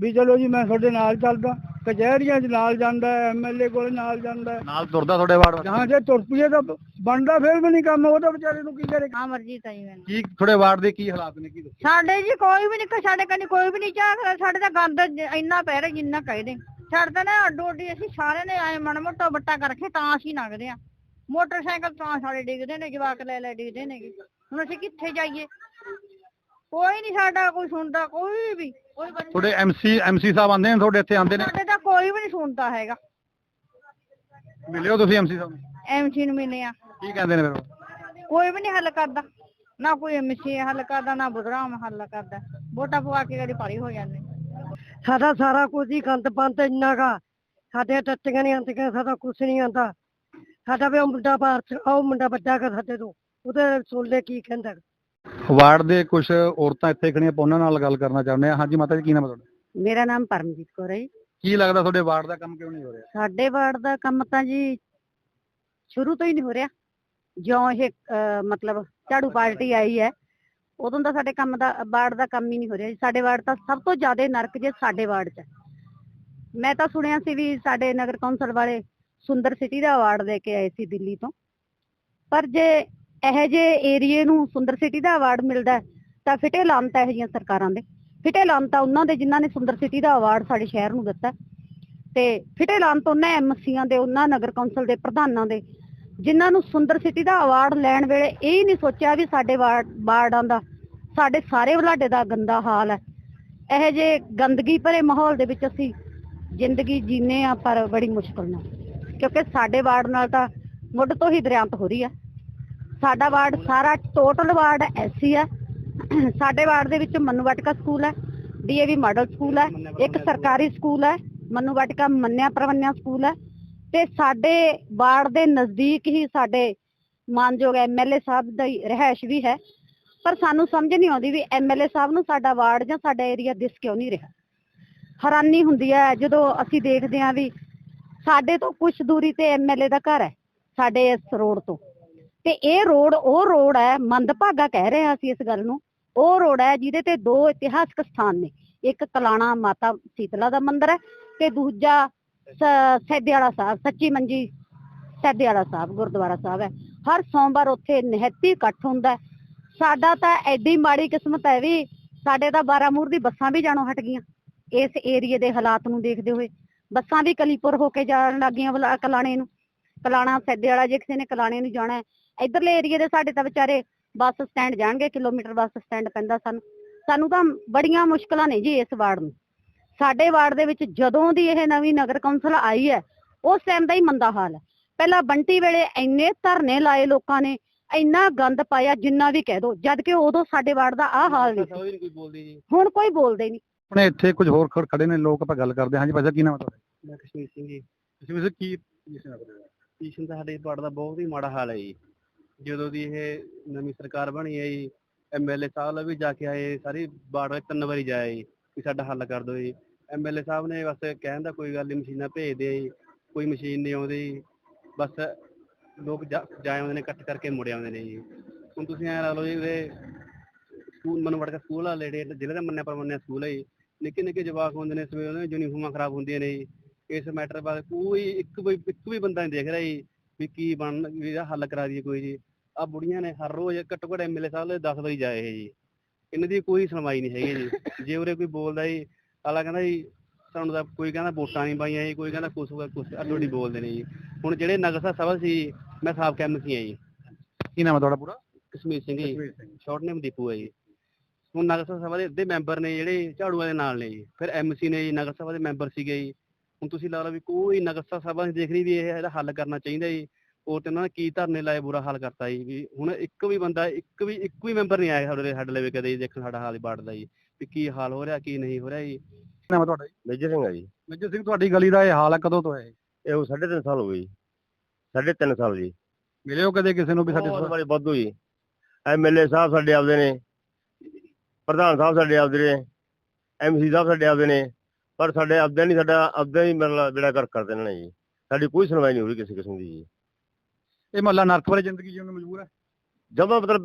ਵੀ ਚਲੋ ਜੀ ਮੈਂ ਤੁਹਾਡੇ ਨਾਲ ਚੱਲਦਾ। ਕਚਹਿਰੀਆਂ 'ਚ ਨਾਲ ਜਾਂਦਾ ਐਮਐਲਏ ਕੋਲੇ ਨਾਲ ਜਾਂਦਾ ਨਾਲ ਤੁਰਦਾ ਤੁਹਾਡੇ ਵਾਰਡ ਵਾਸੀ? ਜਹਾਂ ਜੇ ਤੁਰ ਪਈਏ ਤਾਂ ਬਣਦਾ ਫਿਰ ਵੀ ਨਹੀਂ ਕੰਮ ਉਹ ਤਾਂ ਵਿਚਾਰੇ ਨੂੰ ਕੀ ਕਰੇ? ਹਾਂ ਮਰਜ਼ੀ ਤਾਂ ਜੀ ਕੀ ਤੁਹਾਡੇ ਵਾਰਡ ਦੇ ਕੀ ਹਾਲਾਤ ਨੇ ਕੀ ਦੱਸੋ? ਸਾਡੇ ਜੀ ਕੋਈ ਵੀ ਨਹੀਂ ਸਾਡੇ ਕੰਨੀ ਕੋਈ ਵੀ ਨਹੀਂ ਝਾਕਦਾ ਸਾਡੇ ਤਾਂ ਗੰਦ ਇੰਨਾ ਪੈ ਰਿਹਾ ਜਿੰਨਾ ਕਹਦੇ ਸਾਡੇ ਤਾਂ ਨਾ ਅੱਡੋ ਅੱਡੀ ਅਸੀਂ ਸਾਰੇ ਨੇ ਆਏ ਮਨ ਮੋਟਾ ਬੱਟਾ ਕਰ ਰੱਖੇ ਤਾਂ ਅਸੀਂ ਲੰਘਦੇ ਆ ਮੋਟਰਸਾਈਕਲ ਤਾਂ ਸਾਡੇ ਡਿੱਗਦੇ ਨੇ ਜਵਾਕ ਲੈ ਲੈ ਡਿੱਗਦੇ ਨੇਗੇ। ਹੁਣ ਅਸੀਂ ਕਿੱਥੇ ਜਾਈਏ? ਕੋਈ ਨਹੀਂ ਸਾਡਾ ਕੋਈ ਸੁਣਦਾ ਕੋਈ ਵੀ। ਕੋਈ ਬੰਦਾ ਤੁਹਾਡੇ ਐਮਸੀ ਐਮਸੀ ਸਾਹਿਬ ਆਉਂਦੇ ਨੇ ਤੁਹਾਡੇ ਇੱਥੇ ਆਉਂਦੇ ਨੇ? ਸਾਡੇ ਤਾਂ ਕੋਈ ਵੀ ਨਹੀਂ ਸੁਣਦਾ ਹੈਗਾ। ਮਿਲਿਓ ਤੁਸੀਂ ਐਮਸੀ ਸਾਹਿਬ ਨੂੰ? ਐਮਸੀ ਨੂੰ ਮਿਲੇ ਆ ਕੀ ਕਹਿੰਦੇ ਨੇ ਫਿਰ ਉਹ? ਕੋਈ ਵੀ ਨਹੀਂ ਹੱਲ ਕਰਦਾ। ਨਾ ਕੋਈ ਐਮਸੀ ਹੱਲ ਕਰਦਾ ਨਾ ਬੁਧਰਾਮ ਹੱਲ ਕਰਦਾ। ਵੋਟਾਂ ਪਵਾ ਕੇ ਕਦੀ ਪਾਰੀ ਹੋ ਜਾਂਦੇ। ਸਾਡਾ ਸਾਰਾ ਕੁਝ ਹੀ ਗੰਦ ਪੰਤ ਇੰਨਾ ਗਾ ਸਾਡੇ ਟੱਟੀਆਂ ਨਹੀਂ ਆਉਂਦੀਆਂ ਸਾਡਾ ਕੁਝ ਨਹੀਂ ਆਉਂਦਾ। ਸਾਡਾ ਵੀ ਉਹ ਮੁੰਡਾ ਬਾਹਰ ਚ ਉਹ ਮੁੰਡਾ ਵੱਡਾ ਕਰ ਸਾਡੇ ਤੋਂ ਉਹਦੇ ਸੁਣ ਲੈ ਕੀ ਕਹਿੰਦਾ। ਵਾਰਡ ਦੇ ਕੁਝ ਔਰਤਾਂ ਇੱਥੇ ਖੜੀਆਂ ਆਪਾਂ ਉਹਨਾਂ ਨਾਲ ਗੱਲ ਕਰਨਾ ਚਾਹੁੰਦੇ ਆ ਹਾਂਜੀ ਮਾਤਾ ਜੀ ਕੀ ਨਾਮ ਹੈ ਤੁਹਾਡਾ? ਮੇਰਾ ਨਾਮ ਪਰਮਜੀਤ ਕੌਰ ਹੈ ਜੀ। ਕੀ ਲੱਗਦਾ ਤੁਹਾਡੇ ਵਾਰਡ ਦਾ ਕੰਮ ਕਿਉਂ ਨਹੀਂ ਹੋ ਰਿਹਾ? ਸਾਡੇ ਵਾਰਡ ਦਾ ਕੰਮ ਤਾਂ ਜੀ ਸ਼ੁਰੂ ਤੋਂ ਹੀ ਨਹੀਂ ਹੋ ਰਿਹਾ। ਜਿਉਂ ਇਹ ਅਹ, ਮਤਲਬ ਝਾੜੂ ਪਾਰਟੀ ਆਈ ਹੈ। ਉਦੋਂ ਦਾ ਸਾਡੇ ਕੰਮ ਦਾ ਵਾਰਡ ਦਾ ਕੰਮ ਹੀ ਨਹੀਂ ਹੋ ਰਿਹਾ ਜੀ। ਸਾਡੇ ਵਾਰਡ ਤਾਂ ਸਭ ਤੋਂ ਜ਼ਿਆਦਾ ਨਰਕ ਜੇ ਸਾਡੇ ਵਾਰਡ 'ਚ ਹੈ। ਮੈਂ ਤਾਂ ਸੁਣਿਆ ਸੀ ਵੀ ਸਾਡੇ ਨਗਰ ਕੌਂਸਲ ਵਾਲੇ ਸੁੰਦਰ ਸਿਟੀ ਦਾ ਅਵਾਰਡ ਲੈ ਕੇ ਆਏ ਸੀ ਦਿੱਲੀ ਤੋਂ ਪਰ ਜੇ ਇਹੋ ਜਿਹੇ ਏਰੀਏ ਨੂੰ ਸੁੰਦਰ ਸਿਟੀ ਦਾ ਅਵਾਰਡ ਮਿਲਦਾ ਹੈ, ਤਾਂ ਫਿਟੇ ਲਾਮਤਾ ਇਹੋ ਜਿਹੀਆਂ ਸਰਕਾਰਾਂ ਦੇ ਫਿਟੇ ਲਾਮਤਾ ਉਹਨਾਂ ਦੇ ਜਿਨ੍ਹਾਂ ਨੇ ਸੁੰਦਰ ਸਿਟੀ ਦਾ ਅਵਾਰਡ ਸਾਡੇ ਸ਼ਹਿਰ ਨੂੰ ਦਿੱਤਾ ਹੈ। ਤੇ ਫਿਟੇ ਲਾਮਤ ਉਹਨਾਂ ਐਮਸੀਆਂ ਦੇ ਉਹਨਾਂ ਨਗਰ ਕੌਂਸਲ ਦੇ ਪ੍ਰਧਾਨਾਂ ਦੇ ਜਿਨ੍ਹਾਂ ਨੂੰ ਸੁੰਦਰ ਸਿਟੀ ਦਾ ਅਵਾਰਡ ਲੈਣ ਵੇਲੇ ਇਹ ਹੀ ਨਹੀਂ ਸੋਚਿਆ ਵੀ ਸਾਡੇ ਵਾਰਡ ਵਾਰਡਾਂ ਦਾ, ਸਾਡੇ ਸਾਰੇ ਬਲਾਡੇ ਦਾ ਗੰਦਾ ਹਾਲ ਹੈ। ਇਹੋ ਜਿਹੇ ਗੰਦਗੀ ਭਰੇ ਮਾਹੌਲ ਦੇ ਵਿੱਚ ਅਸੀਂ ਜ਼ਿੰਦਗੀ ਜੀਨੇ ਆ ਪਰ ਬੜੀ ਮੁਸ਼ਕਲ ਨਾਲ। ਕਿਉਂਕਿ ਸਾਡੇ ਵਾਰਡ ਨਾਲ ਤਾਂ ਮੁੱਢ ਤੋਂ ਹੀ ਦਰਿਆਮਤ ਹੋ ਰਹੀ ਆ ਸਾਡਾ ਵਾਰਡ ਸਾਰਾ ਟੋਟਲ ਵਾਰਡ ਐਸੀ ਹੈ। ਸਾਡੇ ਵਾਰਡ ਦੇ ਵਿੱਚ ਮਨੂ ਵਟਕਾ ਸਕੂਲ ਹੈ ਡੀਏਵੀ ਮਾਡਲ ਸਕੂਲ ਹੈ, ਇੱਕ ਸਰਕਾਰੀ ਸਕੂਲ ਹੈ, ਮਨੂ ਵਟਕਾ ਮੰਨਿਆ ਪ੍ਰਵੰਨਿਆ ਸਕੂਲ ਹੈ। ਤੇ ਸਾਡੇ ਬਾੜ ਦੇ ਨਜ਼ਦੀਕ ਹੀ ਸਾਡੇ ਮਾਨਯੋਗ ਐਮਐਲਏ ਸਾਹਿਬ ਦਾ ਰਹਿائش ਵੀ ਹੈ। ਪਰ ਸਾਨੂੰ ਸਮਝ ਨਹੀਂ ਆਉਂਦੀ ਵੀ ਐਮਐਲਏ ਸਾਹਿਬ ਨੂੰ ਸਾਡਾ ਵਾਰਡ ਜਾਂ ਸਾਡਾ ਏਰੀਆ ਦਿਸ ਕਿਉਂ ਨਹੀਂ ਰਿਹਾ। ਹੈਰਾਨੀ ਹੁੰਦੀ ਹੈ ਜਦੋਂ ਅਸੀਂ ਦੇਖਦੇ ਹਾਂ ਵੀ ਸਾਡੇ ਤੋਂ ਕੁਝ ਦੂਰੀ ਤੇ ਐਮਐਲਏ ਦਾ ਘਰ ਹੈ, ਸਾਡੇ ਇਸ ਰੋਡ ਤੋਂ। ਤੇ ਇਹ ਰੋਡ, ਉਹ ਰੋਡ ਹੈ, ਮੰਦਭਾਗਾ ਕਹਿ ਰਹੇ ਹਾਂ ਅਸੀਂ ਇਸ ਗੱਲ ਨੂੰ, ਉਹ ਰੋਡ ਹੈ ਜਿਹਦੇ ਤੇ ਦੋ ਇਤਿਹਾਸਕ ਸਥਾਨ ਨੇ। ਇੱਕ ਕਲਾਣਾ ਮਾਤਾ ਸੀਤਲਾ ਦਾ ਮੰਦਿਰ ਹੈ ਤੇ ਦੂਜਾ ਸੈਦੇ ਵਾਲਾ ਸਾਹਿਬ, ਸੱਚੀ ਮੰਜੀ ਸੈਦੇ ਵਾਲਾ ਸਾਹਿਬ, ਗੁਰਦੁਆਰਾ ਸਾਹਿਬ ਹੈ। ਹਰ ਸੋਮਵਾਰ ਉੱਥੇ ਨਿਹੱਤੀ ਇਕੱਠ ਹੁੰਦਾ ਸਾਡਾ ਤਾਂ ਐਡੀ ਮਾੜੀ ਕਿਸਮਤ ਹੈ ਵੀ ਸਾਡੇ ਤਾਂ ਬਾਰਾਮੂਰ ਦੀ ਬੱਸਾਂ ਵੀ ਜਾਣੋਂ ਹਟ ਗਈਆਂ। ਇਸ ਏਰੀਏ ਦੇ ਹਾਲਾਤ ਨੂੰ ਦੇਖਦੇ ਹੋਏ ਬੱਸਾਂ ਵੀ ਕਲੀਪੁਰ ਹੋ ਕੇ ਜਾਣ ਲੱਗੀਆਂ ਬਲਾ- ਕਲਾਣੇ ਨੂੰ। ਕਲਾਣਾ ਸੈਦੇ ਵਾਲਾ ਜੇ ਕਿਸੇ ਨੇ ਕਲਾਣੇ ਨੂੰ ਜਾਣਾ ਹੈ। ਇਧਰਲੇ ਏਰੀਏ ਦੇ ਸਾਡੇ ਤਾਂ ਵਿਚਾਰੇ ਬੱਸ ਸਟੈਂਡ ਜਾਣਗੇ, ਕਿਲੋਮੀਟਰ ਬੱਸ ਸਟੈਂਡ ਪੈਂਦਾ ਸਾਨੂੰ। ਸਾਨੂੰ ਤਾਂ ਬੜੀਆਂ ਮੁਸ਼ਕਲਾਂ ਨੇ ਜੀ ਇਸ ਵਾਰਡ ਨੂੰ। ਸਾਡੇ ਵਾਰਡ ਦੇ ਵਿੱਚ ਜਦੋਂ ਦੀ ਇਹ ਨਵੀਂ ਨਗਰ ਕੌਂਸਲ ਆਈ ਹੈ ਉਸ ਟਾਈਮ ਦਾ ਹੀ ਮੰਦਾ ਹਾਲ ਹੈ। ਪਹਿਲਾਂ ਬੰਟੀ ਵੇਲੇ ਇੰਨੇ ਧਰਨੇ ਲਾਏ ਲੋਕਾਂ ਨੇ ਇੰਨਾ ਗੰਦ ਪਾਇਆ ਜਿੰਨਾ ਵੀ ਕਹਿ ਦੋ ਜਦ ਕਿ ਉਦੋਂ ਸਾਡੇ ਵਾਰਡ ਦਾ ਆਹ ਹਾਲ ਨਹੀਂ ਜੀ। ਹੁਣ ਕੋਈ ਬੋਲਦਾ ਨਹੀਂ। ਆਪਣੇ ਇੱਥੇ ਕੁਝ ਹੋਰ ਖੜ- ਖੜੇ ਨੇ ਲੋਕ ਆਪਾਂ ਗੱਲ ਕਰਦੇ ਹਾਂ। ਹਾਂਜੀ ਭਾਈ ਸਾਹਿਬ ਕੀ ਨਾਮ ਤੁਹਾਡਾ? ਮੈਂ ਕਸ਼ਮੀਰ ਸਿੰਘ ਜੀ। ਤੁਸੀਂ ਵੈਸੇ ਕੀ ਹੈ ਤੁਹਾਡੀ? ਪੋਜੀਸ਼ਨ ਤਾਂ ਸਾਡੇ ਵਾਰਡ ਦਾ ਬਹੁਤ ਹੀ ਮਾੜਾ ਹਾਲ ਹੈ ਜੀ। ਜਦੋਂ ਦੀ ਇਹ ਨਵੀਂ ਸਰਕਾਰ ਬਣੀ ਹੈ ਜੀ ਐਮਐਲਏ ਸਾਹਿਬ ਵੀ ਜਾ ਕੇ ਆਏ ਸਾਰੀ ਵਾਰਡ ਵਿੱਚ ਤਿੰਨ ਵਾਰੀ ਜਾਏ ਜੀ ਸਾਡਾ ਹੱਲ ਕਰ ਦਿਓ ਜੀ। ਐਮਐਲਏ ਸਾਹਿਬ ਨੇ ਬਸ ਕਹਿਣ ਦਾ ਕੋਈ ਗੱਲ ਨਹੀਂ ਮਸ਼ੀਨਾਂ ਭੇਜਦੇ ਆ ਜੀ, ਕੋਈ ਮਸ਼ੀਨ ਨਹੀਂ ਆਉਂਦੀ ਜੀ। ਬਸ ਲੋਕ ਜਾ ਜਾ ਆਉਂਦੇ ਨੇ, ਇਕੱਠ ਕਰਕੇ ਮੁੜ ਆਉਂਦੇ ਨੇ ਜੀ। ਹੁਣ ਤੁਸੀਂ ਐਂ ਲਾ ਲਓ ਜੀ ਉਰੇ ਸਕੂਲ, ਮਨ ਵੜਕਾ ਸਕੂਲ ਆ ਜਿਹੜੇ ਜ਼ਿਲ੍ਹੇ ਦਾ ਮੰਨਿਆ ਪ੍ਰਮੰਨਿਆ ਸਕੂਲ ਹੈ ਜੀ, ਨਿੱਕੇ ਨਿੱਕੇ ਜਵਾਕ ਹੁੰਦੇ ਨੇ, ਸਵੇਰ ਉਹਨਾਂ ਦੀਆਂ ਯੂਨੀਫਾਰਮਾਂ ਖਰਾਬ ਹੁੰਦੀਆਂ ਨੇ ਜੀ, ਇਸ ਮੈਟਰ ਬਾਰੇ ਕੋਈ ਇੱਕ ਵੀ ਇੱਕ ਵੀ ਬੰਦਾ ਨਹੀਂ ਦੇਖ ਰਿਹਾ ਜੀ, ਵੀ ਕੀ ਬਣ, ਵੀ ਇਹਦਾ ਹੱਲ ਕਰਾ ਦਈਏ ਕੋਈ ਜੀ। ਆ ਬੁੜੀਆਂ ਨੇ ਹਰ ਰੋਜ਼ ਘੱਟੋ ਘੱਟ ਐਮਐਲਏ ਸਾਹਿਬ ਦੇ 10 ਵਾਰੀ ਜਾਏ ਇਹ ਜੀ। ਇਹਨਾਂ ਦੀ ਕੋਈ ਸੁਣਵਾਈ ਨਹੀਂ ਹੈਗੀ ਜੀ। ਜੇ ਉਰੇ ਕੋਈ ਬੋਲਦਾ ਜੀ ਆਲਾ ਕਹਿੰਦਾ ਜੀ ਸਾਨੂੰ ਤਾਂ ਕੋਈ ਕਹਿੰਦਾ ਵੋਟਾਂ ਨਹੀਂ ਪਾਈਆਂ ਜੀ ਕੋਈ ਕਹਿੰਦਾ ਕੁਛ ਹੋਇਆ ਕੁਛ ਅੱਡੋਡੀ ਬੋਲਦੇ ਨੇ ਜੀ। ਹੁਣ ਜਿਹੜੇ ਨਗਰ ਸਭਾ ਸੀ ਮੈਂ ਸਾਬਕਾ ਐਮਸੀ ਹਾਂ ਜੀ। ਕੀ ਨਾਮ ਹੈ ਤੁਹਾਡਾ ਪੂਰਾ? ਕਸ਼ਮੀਰ ਸਿੰਘ ਜੀ। ਸ਼ਾਰਟ ਨੇਮ ਦੀਪੂ ਹੈ ਜੀ। ਹੁਣ ਨਗਰ ਸਭਾ ਦੇ ਅੱਧੇ ਮੈਂਬਰ ਨੇ ਜਿਹੜੇ ਝਾੜੂਆਂ ਦੇ ਨਾਲ ਨੇ ਜੀ। ਫਿਰ ਐਮਸੀ ਨੇ ਜੀ ਨਗਰ ਸਭਾ ਦੇ ਮੈਂਬਰ ਸੀਗੇ ਜੀ। ਹੁਣ ਤੁਸੀਂ ਲਾ ਲਓ ਵੀ ਕੋਈ ਨਗਰ ਸਭਾ ਨਹੀਂ ਦੇਖ ਰਹੀ ਵੀ ਇਹ ਇਹਦਾ ਹੱਲ ਕਰਨਾ ਚਾਹੀਦਾ ਜੀ। ਉਹ ਤੇ ਉਹਨਾਂ ਨੇ ਕੀ ਧਰਨੇ ਲਾਏ ਬੁਰਾ ਹਾਲ ਕਰਤਾ ਜੀ। ਵੀ ਹੁਣ ਇੱਕ ਵੀ ਬੰਦਾ ਇੱਕ ਵੀ ਇੱਕ ਵੀ ਮੈਂਬਰ ਨਹੀਂ ਆਇਆ ਸਾਡੇ ਸਾਡੇ ਲਵੇ ਕਦੇ ਜੀ ਦੇਖਣ ਸਾਡਾ ਹਾਲ ਬਾੜਦਾ ਜੀ। ਵੀ ਕੀ ਹਾਲ ਹੋ ਰਿਹਾ ਕੀ ਨਹੀਂ ਹੋ ਰਿਹਾ ਜੀ? ਨਾਮ ਹੈ ਤੁਹਾਡਾ ਜੀ? ਮੇਜਰ ਸਿੰਘ ਆ ਜੀ। ਮੇਜਰ ਸਿੰਘ ਤੁਹਾਡੀ ਗਲੀ ਦਾ ਇਹ ਹਾਲ ਹੈ ਕਦੋਂ ਤੋਂ ਹੈ ਇਹ? ਇਹ ਉਹ ਸਾਢੇ ਤਿੰਨ ਸਾਲ ਹੋ ਗਏ ਜੀ। ਸਾਢੇ ਤਿੰਨ ਸਾਲ ਜੀ। ਮਿਲਿਓ ਕਦੇ ਕਿਸੇ ਨੂੰ ਵੀ ਸਾਡੇ ਬਹੁਤ ਵਾਰੀ ਵਾਧੂ ਜੀ। ਐਮਐਲਏ ਸਾਹਿਬ ਸਾਡੇ ਆਪਦੇ ਨੇ। ਪ੍ਰਧਾਨ ਸਾਹਿਬ ਸਾਡੇ ਆਪਦੇ ਨੇ। ਐਮਸੀ ਸਾਹਿਬ ਸਾਡੇ ਆਪਦੇ ਨੇ। ਪਰ ਸਾਡੇ ਆਪਦੇ ਨਹੀਂ ਸਾਡਾ ਆਪਦਾ ਹੀ ਮਤਲਬ ਬੇੜਾ ਕਰ ਕਰਦੇ ਨੇ ਜੀ। ਸਾਡੀ ਕੋਈ ਸੁਣਵਾਈ ਨਹੀਂ ਹੋ ਰਹੀ ਕਿਸੇ ਕਿਸਮ ਦੀ ਜੀ। ਇਹ ਮਹੱਲਾ ਨਰਕ ਵਾਲੀ ਜ਼ਿੰਦਗੀ ਜਿਉਣ ਨੂੰ ਮਜਬੂਰ ਹੈ? ਜਮਾ ਮਤਲਬ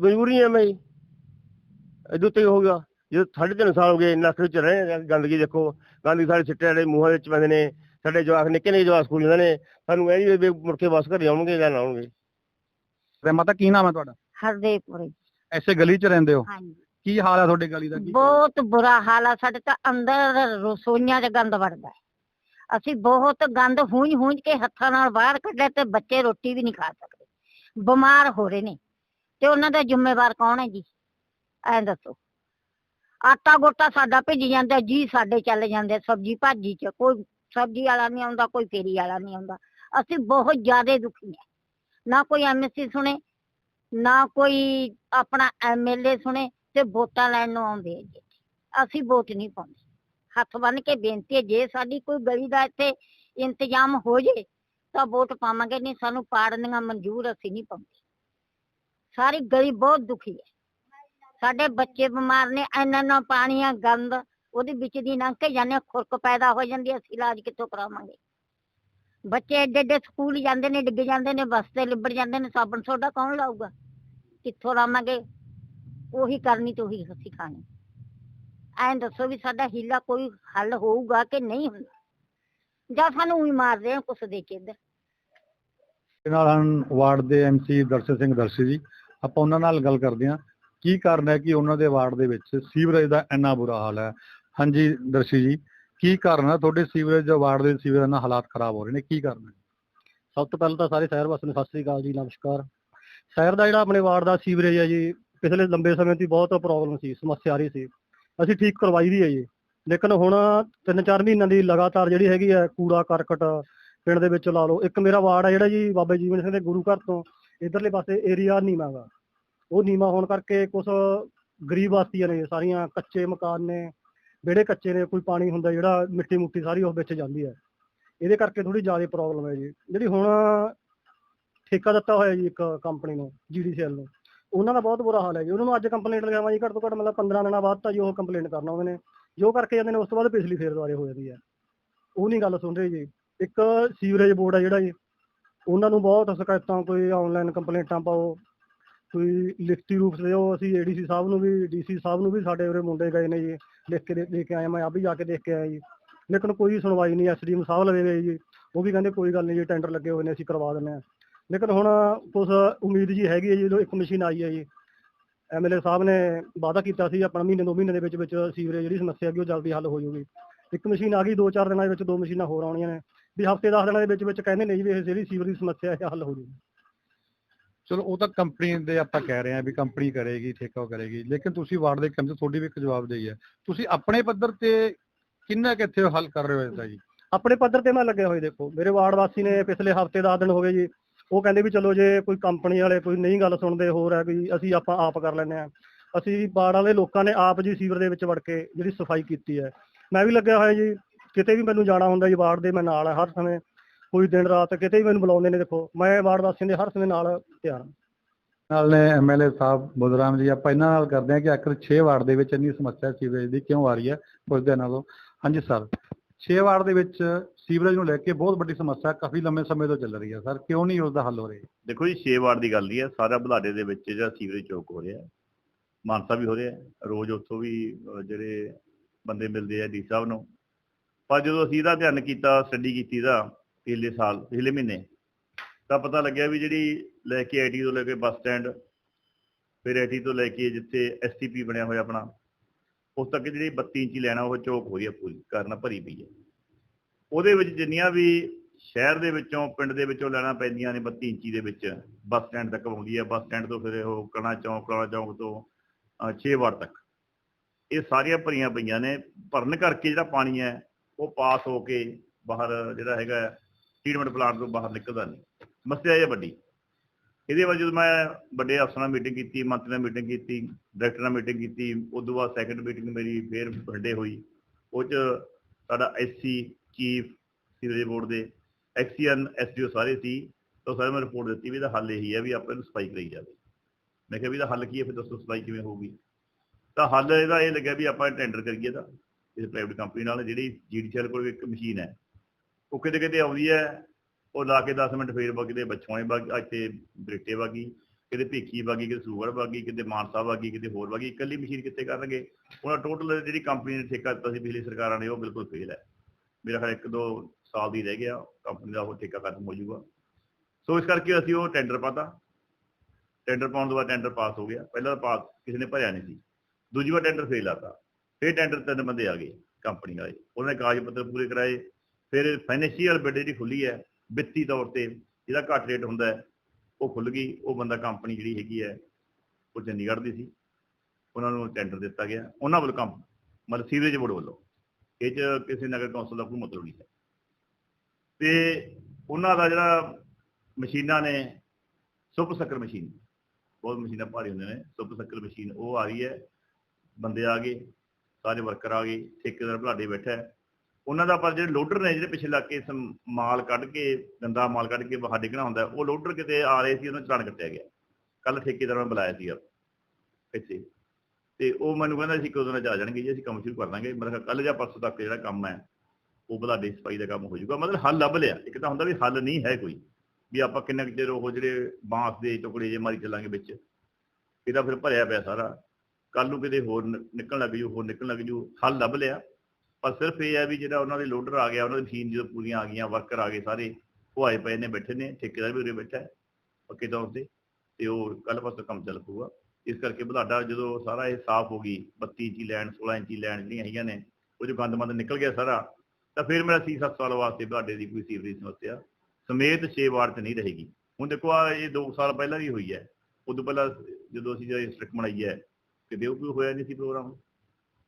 ਮਜਬੂਰੀ ਹੈ ਮੈਂ ਜੀ। ਇਹਦੇ ਉੱਤੇ ਹੋ ਗਿਆ। ਜੇ ਸਾਢੇ ਤਿੰਨ ਸਾਲ ਹੋ ਗਏ ਨਰਕ ਵਿੱਚ ਰਹੇ ਹਾਂ, ਗੰਦਗੀ ਦੇਖੋ ਗੰਦਗੀ ਸਾਡੇ ਸਿੱਟੇ ਜਿਹੜੇ ਮੂੰਹਾਂ ਵਿੱਚ ਪੈਂਦੇ ਨੇ ਸਾਡੇ ਜਵਾਕ ਨਿੱਕੇ ਨਿੱਕੇ ਜਵਾਕ ਸਕੂਲ ਜਾਂਦੇ ਨੇ ਸਾਨੂੰ ਇਹ ਨਹੀਂ ਵੀ ਮੁੜ ਕੇ ਬੱਸ ਘਰੇ ਆਉਣਗੇ ਜਾਂ ਨਾ ਆਉਣਗੇ। ਤੇ ਮਾਤਾ ਕੀ ਨਾਮ ਹੈ ਤੁਹਾਡਾ? ਹਰਦੇਪੁਰੇ ਐਸੇ ਗਲੀ 'ਚ ਰਹਿੰਦੇ ਹੋ? ਹਾਂਜੀ। ਕੀ ਹਾਲ ਹੈ ਤੁਹਾਡੀ ਗਲੀ ਦਾ? ਕੀ ਬਹੁਤ ਬੁਰਾ ਹਾਲ ਆ ਸਾਡੇ ਤਾਂ ਅੰਦਰ ਰਸੋਈਆਂ 'ਚ ਗੰਦ ਵੜਦਾ। ਹੈ। ਅਸੀਂ ਬਹੁਤ ਗੰਦ ਹੂੰਝ ਹੂੰਝ ਕੇ ਹੱਥਾਂ ਨਾਲ ਬਾਹਰ ਕੱਢਿਆ ਤੇ ਬੱਚੇ ਰੋਟੀ ਵੀ ਨਹੀਂ ਖਾ ਸਕਦੇ। ਬਿਮਾਰ ਹੋ ਰਹੇ ਨੇ। ਤੇ ਉਹਨਾਂ ਦਾ ਜ਼ਿੰਮੇਵਾਰ ਕੌਣ ਹੈ ਜੀ? ਐਂ ਦੱਸੋ। ਆਟਾ ਗੋਟਾ ਸਾਡਾ ਭਿੱਜ ਜਾਂਦਾ, ਜੀ ਸਾਡੇ ਚੱਲ ਜਾਂਦੇ, ਸਬਜੀ ਭਾਜੀ 'ਚ, ਕੋਈ ਸਬਜੀ ਵਾਲਾ ਨਹੀਂ ਆਉਂਦਾ, ਕੋਈ ਫੇਰੀ ਵਾਲਾ ਨਹੀਂ ਆਉਂਦਾ। ਅਸੀਂ ਬਹੁਤ ਜ਼ਿਆਦਾ ਦੁਖੀ ਹਾਂ ਨਾ ਕੋਈ ਐਮਐਸਸੀ ਸੁਣੇ, ਨਾ ਕੋਈ ਆਪਣਾ ਐਮਐਲਏ ਸੁਣੇ ਤੇ ਵੋਟਾਂ ਲੈਣ ਨੂੰ ਆਉਂਦੇ ਆ ਜੀ। ਅਸੀਂ ਵੋਟ ਨਹੀਂ ਪਾਉਂਦੇ। ਹੱਥ ਬੰਨ ਕੇ ਬੇਨਤੀ ਹੈ, ਜੇ ਸਾਡੀ ਕੋਈ ਗਲੀ ਦਾ ਇੱਥੇ ਇੰਤਜ਼ਾਮ ਹੋ ਜੇ, ਤਾਂ ਵੋਟ ਪਾਵਾਂਗੇ, ਨਹੀਂ ਸਾਨੂੰ ਪਾੜਨੀਆਂ ਮਨਜ਼ੂਰ ਅਸੀਂ ਨਹੀਂ ਪਾਉਂਦੇ। ਸਾਰੀ ਗਲੀ ਬਹੁਤ ਦੁਖੀ ਹੈ। ਸਾਡੇ ਬੱਚੇ ਬਿਮਾਰ ਨੇ ਇੰਨਾ ਨਾ ਪਾਣੀ ਗੰਦ ਉਹਦੇ ਵਿੱਚ ਦੀ ਲੰਘ ਕੇ ਜਾਂਦੇ ਹਾਂ, ਖੁਰਕ ਪੈਦਾ ਹੋ ਜਾਂਦੀ ਹੈ, ਅਸੀਂ ਇਲਾਜ ਕਿੱਥੋਂ ਕਰਾਵਾਂਗੇ? ਬੱਚੇ ਏਡੇ ਏਡੇ ਸਕੂਲ ਜਾਂਦੇ ਨੇ ਡਿੱਗ ਜਾਂਦੇ ਨੇ ਬੱਸ ਤੇ ਲਿਬੜ ਜਾਂਦੇ ਨੇ ਸਾਬਣ ਸੋਡਾ ਕੌਣ ਲਾਊਗਾ? ਕਿੱਥੋਂ ਲਾਵਾਂਗੇ? ਉਹੀ ਕਰਨੀ ਤੇ ਉਹੀ ਅਸੀਂ ਖਾਣੀ। ਐਂ ਦੱਸੋ ਵੀ ਸਾਡਾ ਹੀਲਾ ਕੋਈ ਹੱਲ ਹੋਊਗਾ ਕਿ ਨਹੀਂ ਹੁੰਦਾ? ਜਾਂ ਸਾਨੂੰ ਹੀ ਮਾਰਦੇ ਆ ਕੁਛ ਦੇ ਕੇ ਇੱਧਰ? ਦੇ ਨਾਲ ਹਨ ਵਾਰਡ ਦੇ ਐਮਸੀ ਦਰਸ਼ਨ ਸਿੰਘ ਦਰਸ਼ੀ ਜੀ ਆਪਾਂ ਉਹਨਾਂ ਨਾਲ ਗੱਲ ਕਰਦੇ ਹਾਂ। ਕੀ ਕਾਰਨ ਹੈ ਕਿ ਉਹਨਾਂ ਦੇ ਵਾਰਡ ਦੇ ਵਿੱਚ ਸੀਵਰੇਜ ਦਾ ਇੰਨਾ ਬੁਰਾ ਹਾਲ ਹੈ? ਹਾਂਜੀ, ਦਰਸ਼ੀ ਜੀ, ਕੀ ਕਾਰਨ ਹੈ? ਤੁਹਾਡੇ ਸੀਵਰੇਜ ਦੇ ਵਾਰਡ ਦੇ ਸੀਵਰੇਜ ਨਾਲ ਹਾਲਾਤ ਖਰਾਬ ਹੋ ਰਹੇ ਨੇ, ਕੀ ਕਾਰਨ ਹੈ? ਸਭ ਤੋਂ ਪਹਿਲਾਂ ਤਾਂ ਸਾਰੇ ਸ਼ਹਿਰ ਵਾਸੀਆਂ ਨੂੰ ਸਤਿ ਸ੍ਰੀ ਅਕਾਲ ਜੀ, ਨਮਸਕਾਰ। ਸ਼ਹਿਰ ਦਾ ਜਿਹੜਾ ਆਪਣੇ ਵਾਰਡ ਦਾ ਸੀਵਰੇਜ ਹੈ ਜੀ, ਪਿਛਲੇ ਲੰਬੇ ਸਮੇਂ ਤੋਂ ਬਹੁਤ ਪ੍ਰੋਬਲਮ ਸੀ, ਸਮੱਸਿਆ ਆ ਰਹੀ ਸੀ। ਅਸੀਂ ਠੀਕ ਕਰਵਾਈ ਵੀ ਹੈ ਜੀ। ਲੇਕਿਨ ਹੁਣ 3-4 ਮਹੀਨਿਆਂ ਦੀ ਲਗਾਤਾਰ ਜਿਹੜੀ ਹੈਗੀ ਹੈ, ਕੂੜਾ, ਕਰਕਟ ਪਿੰਡ ਦੇ ਵਿੱਚ ਲਾ ਲਓ। ਇੱਕ ਮੇਰਾ ਵਾਰਡ ਹੈ ਜਿਹੜਾ ਜੀ, ਬਾਬਾ ਜੀਵਨ ਸਿੰਘ ਦੇ ਗੁਰੂ ਘਰ ਤੋਂ, ਇਧਰਲੇ ਪਾਸੇ ਏਰੀਆ ਨੀਵਾਂ ਗਾ ਉਹ ਨੀਵਾਂ ਹੋਣ ਕਰਕੇ ਕੁਝ ਗਰੀਬ ਬਸਤੀਆਂ ਨੇ, ਸਾਰੀਆਂ ਕੱਚੇ ਮਕਾਨ ਨੇ, ਵਿਹੜੇ ਕੱਚੇ ਨੇ, ਕੋਈ ਪਾਣੀ ਹੁੰਦਾ ਜਿਹੜਾ ਮਿੱਟੀ ਮੁੱਟੀ ਸਾਰੀ ਉਹ ਵਿੱਚ ਜਾਂਦੀ ਹੈ। ਇਹਦੇ ਕਰਕੇ ਥੋੜੀ ਜ਼ਿਆਦਾ ਪ੍ਰੋਬਲਮ ਹੈ ਜੀ। ਜਿਹੜੀ ਹੁਣ ਠੇਕਾ ਦਿੱਤਾ ਹੋਇਆ ਜੀ ਇੱਕ ਕੰਪਨੀ ਨੂੰ ਜੀਡੀਸੀਐਲ ਨੂੰ, ਉਹਨਾਂ ਦਾ ਬਹੁਤ ਬੁਰਾ ਹਾਲ ਹੈ ਜੀ। ਉਹਨਾਂ ਨੂੰ ਅੱਜ ਕੰਪਲੇਂਟ ਲਗਾਵਾਂ ਜੀ, ਘੱਟ ਤੋਂ ਘੱਟ ਮਤਲਬ 15 ਦਿਨਾਂ ਬਾਅਦ ਤਾਂ ਜੀ ਉਹ ਕੰਪਲੇਂਟ ਕਰਨਾ ਉਹਨੇ ਨੇ। ਜੋ ਕਰਕੇ ਜਾਂਦੇ ਨੇ, ਉਸ ਤੋਂ ਬਾਅਦ ਪਿਛਲੀ ਫੇਰ ਦੁਆਰੇ ਹੋ ਜਾਂਦੀ ਹੈ। ਉਹ ਨਹੀਂ ਗੱਲ ਸੁਣ ਰਹੇ ਜੀ। ਇੱਕ ਸੀਵਰੇਜ ਬੋਰਡ ਹੈ ਜਿਹੜਾ ਜੀ, ਉਹਨਾਂ ਨੂੰ ਬਹੁਤ ਸ਼ਿਕਾਇਤਾਂ, ਕੋਈ ਆਨਲਾਈਨ ਕੰਪਲੇਂਟਾਂ ਪਾਓ। ਕੋਈ ਲਿਖਤੀ ਰੂਪ ਦੇ ਉਹ ਅਸੀਂ ਏਡੀਸੀ ਸਾਹਿਬ ਨੂੰ ਵੀ ਡੀਸੀ ਸਾਹਿਬ ਨੂੰ ਵੀ ਸਾਡੇ ਉਰੇ ਮੁੰਡੇ ਗਏ ਨੇ ਜੀ, ਲਿਖ ਕੇ ਦੇ ਦੇ ਕੇ ਆਏ ਮੈਂ ਆਪ ਵੀ ਜਾ ਕੇ ਦੇਖ ਕੇ ਆਇਆ ਜੀ। ਲੇਕਿਨ ਕੋਈ ਸੁਣਵਾਈ ਨਹੀਂ ਐਸਡੀਐਮ ਸਾਹਿਬ ਲਵੇ ਗਏ ਜੀ। ਉਹ ਵੀ ਕਹਿੰਦੇ ਕੋਈ ਗੱਲ ਨਹੀਂ ਜੀ ਟੈਂਡਰ ਲੱਗੇ ਹੋਏ ਨੇ, ਅਸੀਂ ਕਰਵਾ ਦਿੰਦੇ ਹਾਂ ਲੇਕਿਨ ਹੁਣ ਕੁਛ ਉਮੀਦ ਜੀ ਹੈਗੀ ਹੈ ਜੀ, ਜਦੋਂ ਇੱਕ ਮਸ਼ੀਨ ਆਈ ਹੈ ਜੀ। ਐਮਐਲਏ ਸਾਹਿਬ ਨੇ ਵਾਅਦਾ ਕੀਤਾ ਸੀ, ਆਪਣਾ ਮਹੀਨੇ, ਦੋ ਮਹੀਨੇ ਦੇ ਵਿੱਚ ਵਿੱਚ ਸੀਵਰੇਜ ਜਿਹੜੀ ਸਮੱਸਿਆ ਹੈਗੀ ਉਹ ਜਲਦੀ ਹੱਲ ਹੋ ਜਾਊਗੀ। ਇੱਕ ਮਸ਼ੀਨ ਆ ਗਈ, ਦੋ ਚਾਰ ਦਿਨਾਂ ਦੇ ਵਿੱਚ ਦੋ ਮਸ਼ੀਨਾਂ ਹੋਰ ਆਉਣੀਆਂ ਨੇ। ਵੀ ਹਫ਼ਤੇ 10 ਦਿਨਾਂ ਦੇ ਵਿੱਚ ਵਿੱਚ ਕਹਿੰਦੇ ਨੇ ਜੀ ਵੀ ਇਹ ਜਿਹੜੀ ਸੀਵਰੇਜ ਦੀ ਸਮੱਸਿਆ ਹੈ, ਇਹ ਹੱਲ ਹੋ ਜਾਊਗੀ। ਚਲੋ, ਉਹ ਤਾਂ ਕੰਪਨੀ ਦੇ ਆਪਾਂ ਕਹਿ ਰਹੇ ਹਾਂ ਵੀ ਕੰਪਨੀ ਕਰੇਗੀ, ਠੇਕਾ ਉਹ ਕਰੇਗੀ, ਲੇਕਿਨ ਤੁਸੀਂ ਵਾਰਡ ਦੇ ਕੰਮ ਤੁਹਾਡੀ ਵੀ ਇੱਕ ਜਵਾਬਦੇਹੀ ਹੈ। ਤੁਸੀਂ ਆਪਣੇ ਪੱਧਰ ਤੇ ਕਿੰਨਾ ਕਿੱਥੇ ਹੱਲ ਕਰ ਰਹੇ ਹੋ ਇਹਦਾ ਜੀ? ਆਪਣੇ ਪੱਧਰ ਤੇ ਮੈਂ ਲੱਗੇ ਹੋਏ ਦੇਖੋ, ਮੇਰੇ ਵਾਰਡ ਵਾਸੀ ਨੇ ਪਿਛਲੇ ਹਫ਼ਤੇ 10 ਦਿਨ ਹੋ ਗਏ ਜੀ, ਉਹ ਕਹਿੰਦੇ ਵੀ ਚਲੋ ਜੇ ਕੋਈ ਕੰਪਨੀ ਵਾਲੇ ਕੋਈ ਨਹੀਂ ਗੱਲ ਸੁਣਦੇ, ਹੋਰ ਹੈ ਵੀ ਅਸੀਂ ਆਪਾਂ ਆਪ ਕਰ ਲੈਂਦੇ ਆ ਅਸੀਂ ਵਾਰਡ ਵਾਲੇ ਲੋਕਾਂ ਨੇ ਆਪ ਜੀ ਸੀਵਰ ਦੇ ਵਿੱਚ ਵੜ ਕੇ ਜਿਹੜੀ ਸਫ਼ਾਈ ਕੀਤੀ ਹੈ। ਮੈਂ ਵੀ ਲੱਗਿਆ ਹੋਇਆ ਜੀ, ਕਿਤੇ ਵੀ ਮੈਨੂੰ ਜਾਣਾ ਹੁੰਦਾ ਜੀ ਵਾਰਡ ਦੇ, ਮੈਂ ਨਾਲ ਹਾਂ ਹਰ ਸਮੇਂ। ਕੋਈ ਦਿਨ ਰਾਤ ਕਿਤੇ ਵੀ ਮੈਨੂੰ ਬੁਲਾਉਂਦੇ ਨੇ ਦੇਖੋ ਮੈਂ ਵਾਰਡ ਵਾਸੀਆਂ ਦੇ ਹਰ ਸਮੇਂ ਨਾਲ ਤਿਆਰ ਹਾਂ। ਨਾਲ ਨੇ ਐਮਐਲਏ ਸਾਹਿਬ ਬੁੱਧਰਾਮ ਜੀ ਆਪਾਂ ਇਹਨਾਂ ਨਾਲ ਕਰਦੇ ਹਾਂ ਕਿ ਆਖਰ 6 ਵਾਰਡ ਦੇ ਵਿੱਚ ਇੰਨੀ ਸਮੱਸਿਆ ਸੀਵਰੇਜ ਦੀ ਕਿਉਂ ਆ ਰਹੀ ਹੈ ਪੁੱਛਦੇ ਹਾਂ ਨਾਲੋਂ ਹਾਂਜੀ ਸਰ 6 ਵਾਰਡ ਦੇ ਵਿੱਚ ਸੀਵਰੇਜ ਨੂੰ ਲੈ ਕੇ ਬਹੁਤ ਵੱਡੀ ਸਮੱਸਿਆ ਕਾਫੀ ਲੰਮੇ ਸਮੇਂ ਤੋਂ ਚੱਲ ਰਹੀ ਹੈ। ਸਰ ਕਿਉਂ ਨਹੀਂ ਉਸ ਦਾ ਹੱਲ ਹੋ ਰਿਹਾ? ਦੇਖੋ ਜੀ 6 ਵਾਰਡ ਦੀ ਗੱਲ ਨਹੀਂ ਹੈ ਸਾਰਾ ਬੁਲਾਡੇ ਦੇ ਵਿੱਚ ਜਿਹੜਾ ਸੀਵਰੇਜ ਚੌਕ ਹੋ ਰਿਹਾ ਹੈ ਮਾਨਸਾ ਵੀ ਹੋ ਰਿਹਾ ਹੈ ਰੋਜ਼ ਉੱਥੋਂ ਵੀ ਜਿਹੜੇ ਬੰਦੇ ਮਿਲਦੇ ਆ ਡੀ ਸਾਹਿਬ ਨੂੰ। ਪਰ ਜਦੋਂ ਅਸੀਂ ਇਹਦਾ ਧਿਆਨ ਕੀਤਾ ਸਟੱਡੀ ਕੀਤੀ ਦਾ ਪਿਛਲੇ ਸਾਲ, ਪਿਛਲੇ ਮਹੀਨੇ। ਤਾਂ ਪਤਾ ਲੱਗਿਆ ਵੀ ਜਿਹੜੀ ਲੈ ਕੇ ਆਈਟੀ ਤੋਂ ਲੈ ਕੇ ਬੱਸ ਸਟੈਂਡ, ਫਿਰ ਆਈਟੀ ਤੋਂ ਲੈ ਕੇ ਜਿੱਥੇ ਐਸਟੀਪੀ ਬਣਿਆ ਹੋਇਆ ਆਪਣਾ, ਉਸ ਤੱਕ ਜਿਹੜੀ 32 ਇੰਚੀ ਲੈਣਾ, ਉਹ ਚੌਕ ਹੋਈ ਰਹੀ ਪੂਰੀ, ਕਾਰਨ ਭਰੀ ਪਈ ਹੈ। ਉਹਦੇ ਵਿੱਚ ਜਿੰਨੀਆਂ ਵੀ ਸ਼ਹਿਰ ਦੇ ਵਿੱਚੋਂ, ਪਿੰਡ ਦੇ ਵਿੱਚੋਂ ਲੈਣਾ ਪੈਂਦੀਆਂ ਨੇ 32 ਇੰਚੀ ਦੇ ਵਿੱਚ, ਬੱਸ ਸਟੈਂਡ ਤੱਕ ਆਉਂਦੀ ਹੈ। ਬੱਸ ਸਟੈਂਡ ਤੋਂ ਫਿਰ ਉਹ ਕਣਾ ਚੌਂਕ ਕਣਾ ਚੌਂਕ ਤੋਂ 6 ਵਾਰ ਤੱਕ। ਇਹ ਸਾਰੀਆਂ ਭਰੀਆਂ ਪਈਆਂ ਨੇ। ਭਰਨ ਕਰਕੇ ਜਿਹੜਾ ਪਾਣੀ ਹੈ, ਉਹ ਪਾਸ ਹੋ ਕੇ ਬਾਹਰ ਜਿਹੜਾ ਹੈਗਾ ਟ੍ਰੀਟਮੈਂਟ ਪਲਾਂਟ ਤੋਂ ਬਾਹਰ ਨਿਕਲਦਾ ਨਹੀਂ। ਸਮੱਸਿਆ ਇਹ ਹੈ ਵੱਡੀ। ਇਹਦੇ ਬਾਅਦ ਜਦੋਂ ਮੈਂ ਵੱਡੇ ਅਫਸਰਾਂ ਨਾਲ ਮੀਟਿੰਗ ਕੀਤੀ, ਮੰਤਰੀ ਨਾਲ ਮੀਟਿੰਗ ਕੀਤੀ ਡਾਇਰੈਕਟਰ ਨਾਲ ਮੀਟਿੰਗ ਕੀਤੀ ਉਸ ਤੋਂ ਬਾਅਦ ਸੈਕੰਡ ਮੀਟਿੰਗ ਮੇਰੀ ਫੇਰ ਵੱਡੇ ਹੋਈ। ਉਹ 'ਚ ਸਾਡਾ ਐਸਸੀ ਚੀਫ ਸੀਵਰੇਜ ਬੋਰਡ ਦੇ ਐਕਸੀਐਨ ਐਸਡੀਓ ਸਾਰੇ ਸੀ। ਤਾਂ ਸਾਰੇ ਮੈਂ ਰਿਪੋਰਟ ਦਿੱਤੀ ਵੀ ਇਹਦਾ ਹੱਲ ਇਹੀ ਹੈ ਵੀ ਆਪਾਂ ਨੂੰ ਸਫ਼ਾਈ ਕਰਾਈ ਜਾਵੇ। ਮੈਂ ਕਿਹਾ ਵੀ ਇਹਦਾ ਹੱਲ ਕੀ ਹੈ? ਫਿਰ ਦੱਸੋ ਸਫ਼ਾਈ ਕਿਵੇਂ ਹੋਊਗੀ? ਤਾਂ ਹੱਲ ਇਹਦਾ ਇਹ ਲੱਗਿਆ ਵੀ ਆਪਾਂ ਟੈਂਡਰ ਕਰੀਏ ਤਾਂ ਇਸ ਪ੍ਰਾਈਵੇਟ ਕੰਪਨੀ ਨਾਲ ਜਿਹੜੀ ਜੀਡੀਸੀਐਲ ਕੋਲ ਇੱਕ ਮਸ਼ੀਨ ਹੈ। ਉਹ ਕਿਤੇ ਕਿਤੇ ਆਉਂਦੀ ਹੈ, ਉਹ ਲਾ ਕੇ 10 ਮਿੰਟ ਫੇਰ ਵਗਦੇ ਬੱਚੋਂ ਵਗ ਇੱਥੇ ਬ੍ਰਿਟੇ ਵਗੀ ਕਿਤੇ ਭੀਖੀ ਵਗੀ ਕਿਤੇ ਸੂਗੜ ਵਗੀ ਕਿਤੇ ਮਾਨਸਾ ਵਗੀ ਕਿਤੇ ਹੋਰ ਵਗੀ ਇਕੱਲੀ ਮਸ਼ੀਨ ਕਿੱਥੇ ਕਰਨਗੇ? ਉਹਨਾਂ ਟੋਟਲ ਜਿਹੜੀ ਕੰਪਨੀ ਨੇ ਠੇਕਾ ਦਿੱਤਾ ਸੀ ਪਿਛਲੀ ਸਰਕਾਰਾਂ ਨੇ, ਉਹ ਬਿਲਕੁਲ ਫੇਲ ਹੈ। ਮੇਰਾ ਖਿਆਲ ਇੱਕ ਦੋ ਸਾਲ ਦੀ ਰਹਿ ਗਿਆ ਕੰਪਨੀ ਦਾ ਉਹ ਠੇਕਾ ਖਤਮ ਹੋ ਜਾਊਗਾ। ਸੋ ਇਸ ਕਰਕੇ ਅਸੀਂ ਉਹ ਟੈਂਡਰ ਪਾਤਾ। ਟੈਂਡਰ ਪਾਉਣ ਤੋਂ ਬਾਅਦ ਟੈਂਡਰ ਪਾਸ ਹੋ ਗਿਆ। ਪਹਿਲਾਂ ਤਾਂ ਪਾਸ ਕਿਸੇ ਨੇ ਭਰਿਆ ਨਹੀਂ ਸੀ। ਦੂਜੀ ਵਾਰ ਟੈਂਡਰ ਫੇਲ ਆਤਾ ਫਿਰ ਟੈਂਡਰ ਤਿੰਨ ਬੰਦੇ ਆ ਗਏ ਕੰਪਨੀ ਵਾਲੇ। ਉਹਨਾਂ ਨੇ ਕਾਗਜ਼ ਪੱਤਰ ਪੂਰੇ ਕਰਾਏ। ਫਿਰ ਫਾਈਨੈਂਸ਼ੀਅਲ ਬਿਡ ਜਿਹੜੀ ਖੁੱਲੀ ਹੈ, ਵਿੱਤੀ ਤੌਰ ਤੇ ਜਿਹਦਾ ਘੱਟ ਰੇਟ ਹੁੰਦਾ ਹੈ, ਉਹ ਖੁੱਲ ਗਈ, ਉਹ ਬੰਦਾ ਕੰਪਨੀ ਜਿਹੜੀ ਹੈਗੀ ਹੈ, ਉਹ ਚੰਡੀਗੜ੍ਹ ਦੀ ਸੀ। ਉਹਨਾਂ ਨੂੰ ਟੈਂਡਰ ਦਿੱਤਾ ਗਿਆ। ਉਹਨਾਂ ਵੱਲੋਂ ਕੰਮ, ਮਤਲਬ ਸੀਵਰੇਜ ਬੋਰਡ ਵੱਲੋਂ। ਇਹ 'ਚ ਕਿਸੇ ਨਗਰ ਕੌਂਸਲ ਦਾ ਕੋਈ ਮਤਲਬ ਨਹੀਂ ਹੈ। ਤੇ ਉਹਨਾਂ ਦਾ ਜਿਹੜਾ ਮਸ਼ੀਨਾਂ ਨੇ, ਸੁਪ ਸ਼ੱਕਰ ਮਸ਼ੀਨ, ਬਹੁਤ ਮਸ਼ੀਨਾਂ ਭਾਰੀ ਹੁੰਦੀਆਂ ਨੇ, ਸੁਪ ਸ਼ੱਕਰ ਮਸ਼ੀਨ ਉਹ ਆ ਰਹੀ ਹੈ। ਬੰਦੇ ਆ ਗਏ, ਸਾਰੇ ਵਰਕਰ ਆ ਗਏ, ਠੇਕੇਦਾਰ ਬਲਾਡੇ ਬੈਠਾ ਉਹਨਾਂ ਦਾ ਪਰ ਜਿਹੜੇ ਲੋਡਰ ਨੇ ਜਿਹੜੇ ਪਿਛਲੇ ਇਲਾਕੇ ਸਮ- ਮਾਲ ਕੱਢ ਕੇ, ਗੰਦਾ ਮਾਲ ਕੱਢ ਕੇ ਬਾਹਰ ਡਿੱਗਣਾ ਹੁੰਦਾ, ਉਹ ਲੋਡਰ ਕਿਤੇ ਆ ਰਹੇ ਸੀ, ਉਹਨਾਂ ਚਲਾਨ ਕੱਟਿਆ ਗਿਆ। ਕੱਲ ਠੇਕੇਦਾਰ ਨੂੰ ਬੁਲਾਇਆ ਸੀ ਇੱਥੇ। ਤੇ ਉਹ ਮੈਨੂੰ ਕਹਿੰਦਾ ਸੀ ਕਦੋਂ ਚ ਆ ਜਾਣਗੇ ਜੀ, ਅਸੀਂ ਕੰਮ ਸ਼ੁਰੂ ਕਰ ਦਾਂਗੇ। ਮੈਂ ਕੱਲ ਜਾਂ ਪਰਸੋਂ ਤੱਕ ਜਿਹੜਾ ਕੰਮ ਹੈ, ਉਹ ਬਲਾਡੇ ਸਫ਼ਾਈ ਦਾ ਕੰਮ ਹੋ ਜਾਊਗਾ। ਮਤਲਬ ਹੱਲ ਲੱਭ ਲਿਆ। ਇੱਕ ਤਾਂ ਹੁੰਦਾ ਵੀ ਹੱਲ ਨਹੀਂ ਹੈ ਕੋਈ, ਵੀ ਆਪਾਂ ਕਿੰਨਾ ਕੁ ਚਿਰ ਉਹ ਜਿਹੜੇ ਬਾਂਸ ਦੇ ਟੁਕੜੇ ਜੇ ਮਾਰੀ ਚੱਲਾਂਗੇ ਵਿੱਚ, ਇਹਦਾ ਫਿਰ ਭਰਿਆ ਪਿਆ ਸਾਰਾ। ਕੱਲ ਨੂੰ ਕਿਤੇ ਹੋਰ ਨਿਕਲਣ ਲੱਗ ਜੂ ਹੋਰ ਨਿਕਲਣ ਲੱਗ ਜੂ ਹੱਲ ਲੱਭ ਲਿਆ। ਪਰ ਸਿਰਫ ਇਹ ਹੈ ਵੀ ਜਿਹੜਾ ਉਹਨਾਂ ਦੇ ਲੋਡਰ ਆ ਗਿਆ, ਉਹਨਾਂ ਦੀ ਮਸ਼ੀਨ ਜਦੋਂ ਪੂਰੀਆਂ ਆ ਗਈਆਂ ਵਰਕਰ ਆ ਗਏ ਸਾਰੇ, ਉਹ ਆਏ ਪਏ ਨੇ, ਬੈਠੇ ਨੇ, ਠੇਕੇਦਾਰ ਵੀ ਉਰੇ ਬੈਠਾ ਹੈ, ਪੱਕੇ ਤੌਰ ਤੇ ਤੇ ਉਹ ਕੱਲ ਪਾਸੋਂ ਕੰਮ ਚੱਲ ਪਊਗਾ। ਇਸ ਕਰਕੇ ਬਲਾਡਾ ਜਦੋਂ ਸਾਰਾ ਇਹ ਸਾਫ਼ ਹੋ ਗਈ 32 ਇੰਚੀ ਲੈਣ 16 ਇੰਚੀ ਲੈਣ ਜਿਹੜੀਆਂ ਹੈਗੀਆਂ ਨੇ, ਉਹ ਜੋ ਗੰਦਮੰਦ ਨਿਕਲ ਗਿਆ ਸਾਰਾ, ਤਾਂ ਫਿਰ ਮੇਰਾ ਸੀ 7 ਸਾਲ ਵਾਸਤੇ ਬਲਾਡੇ ਦੀ ਕੋਈ ਸੀਵਰੇਜ ਸਮੱਸਿਆ ਸਮੇਤ 6 ਵਾਰ ਚ ਨਹੀਂ ਰਹੇਗੀ। ਹੁਣ ਦੇਖੋ ਆ ਇਹ 2 ਸਾਲ ਪਹਿਲਾਂ ਵੀ ਹੋਈ ਹੈ। ਉਦੋਂ ਪਹਿਲਾਂ ਜਦੋਂ ਅਸੀਂ ਜਿਹੜੀ ਸਟ੍ਰਿਕ ਬਣਾਈ ਹੈ ਕਿ ਉਹ ਕੋਈ ਹੋਇਆ ਨਹੀਂ ਸੀ ਪ੍ਰੋਗਰਾਮ।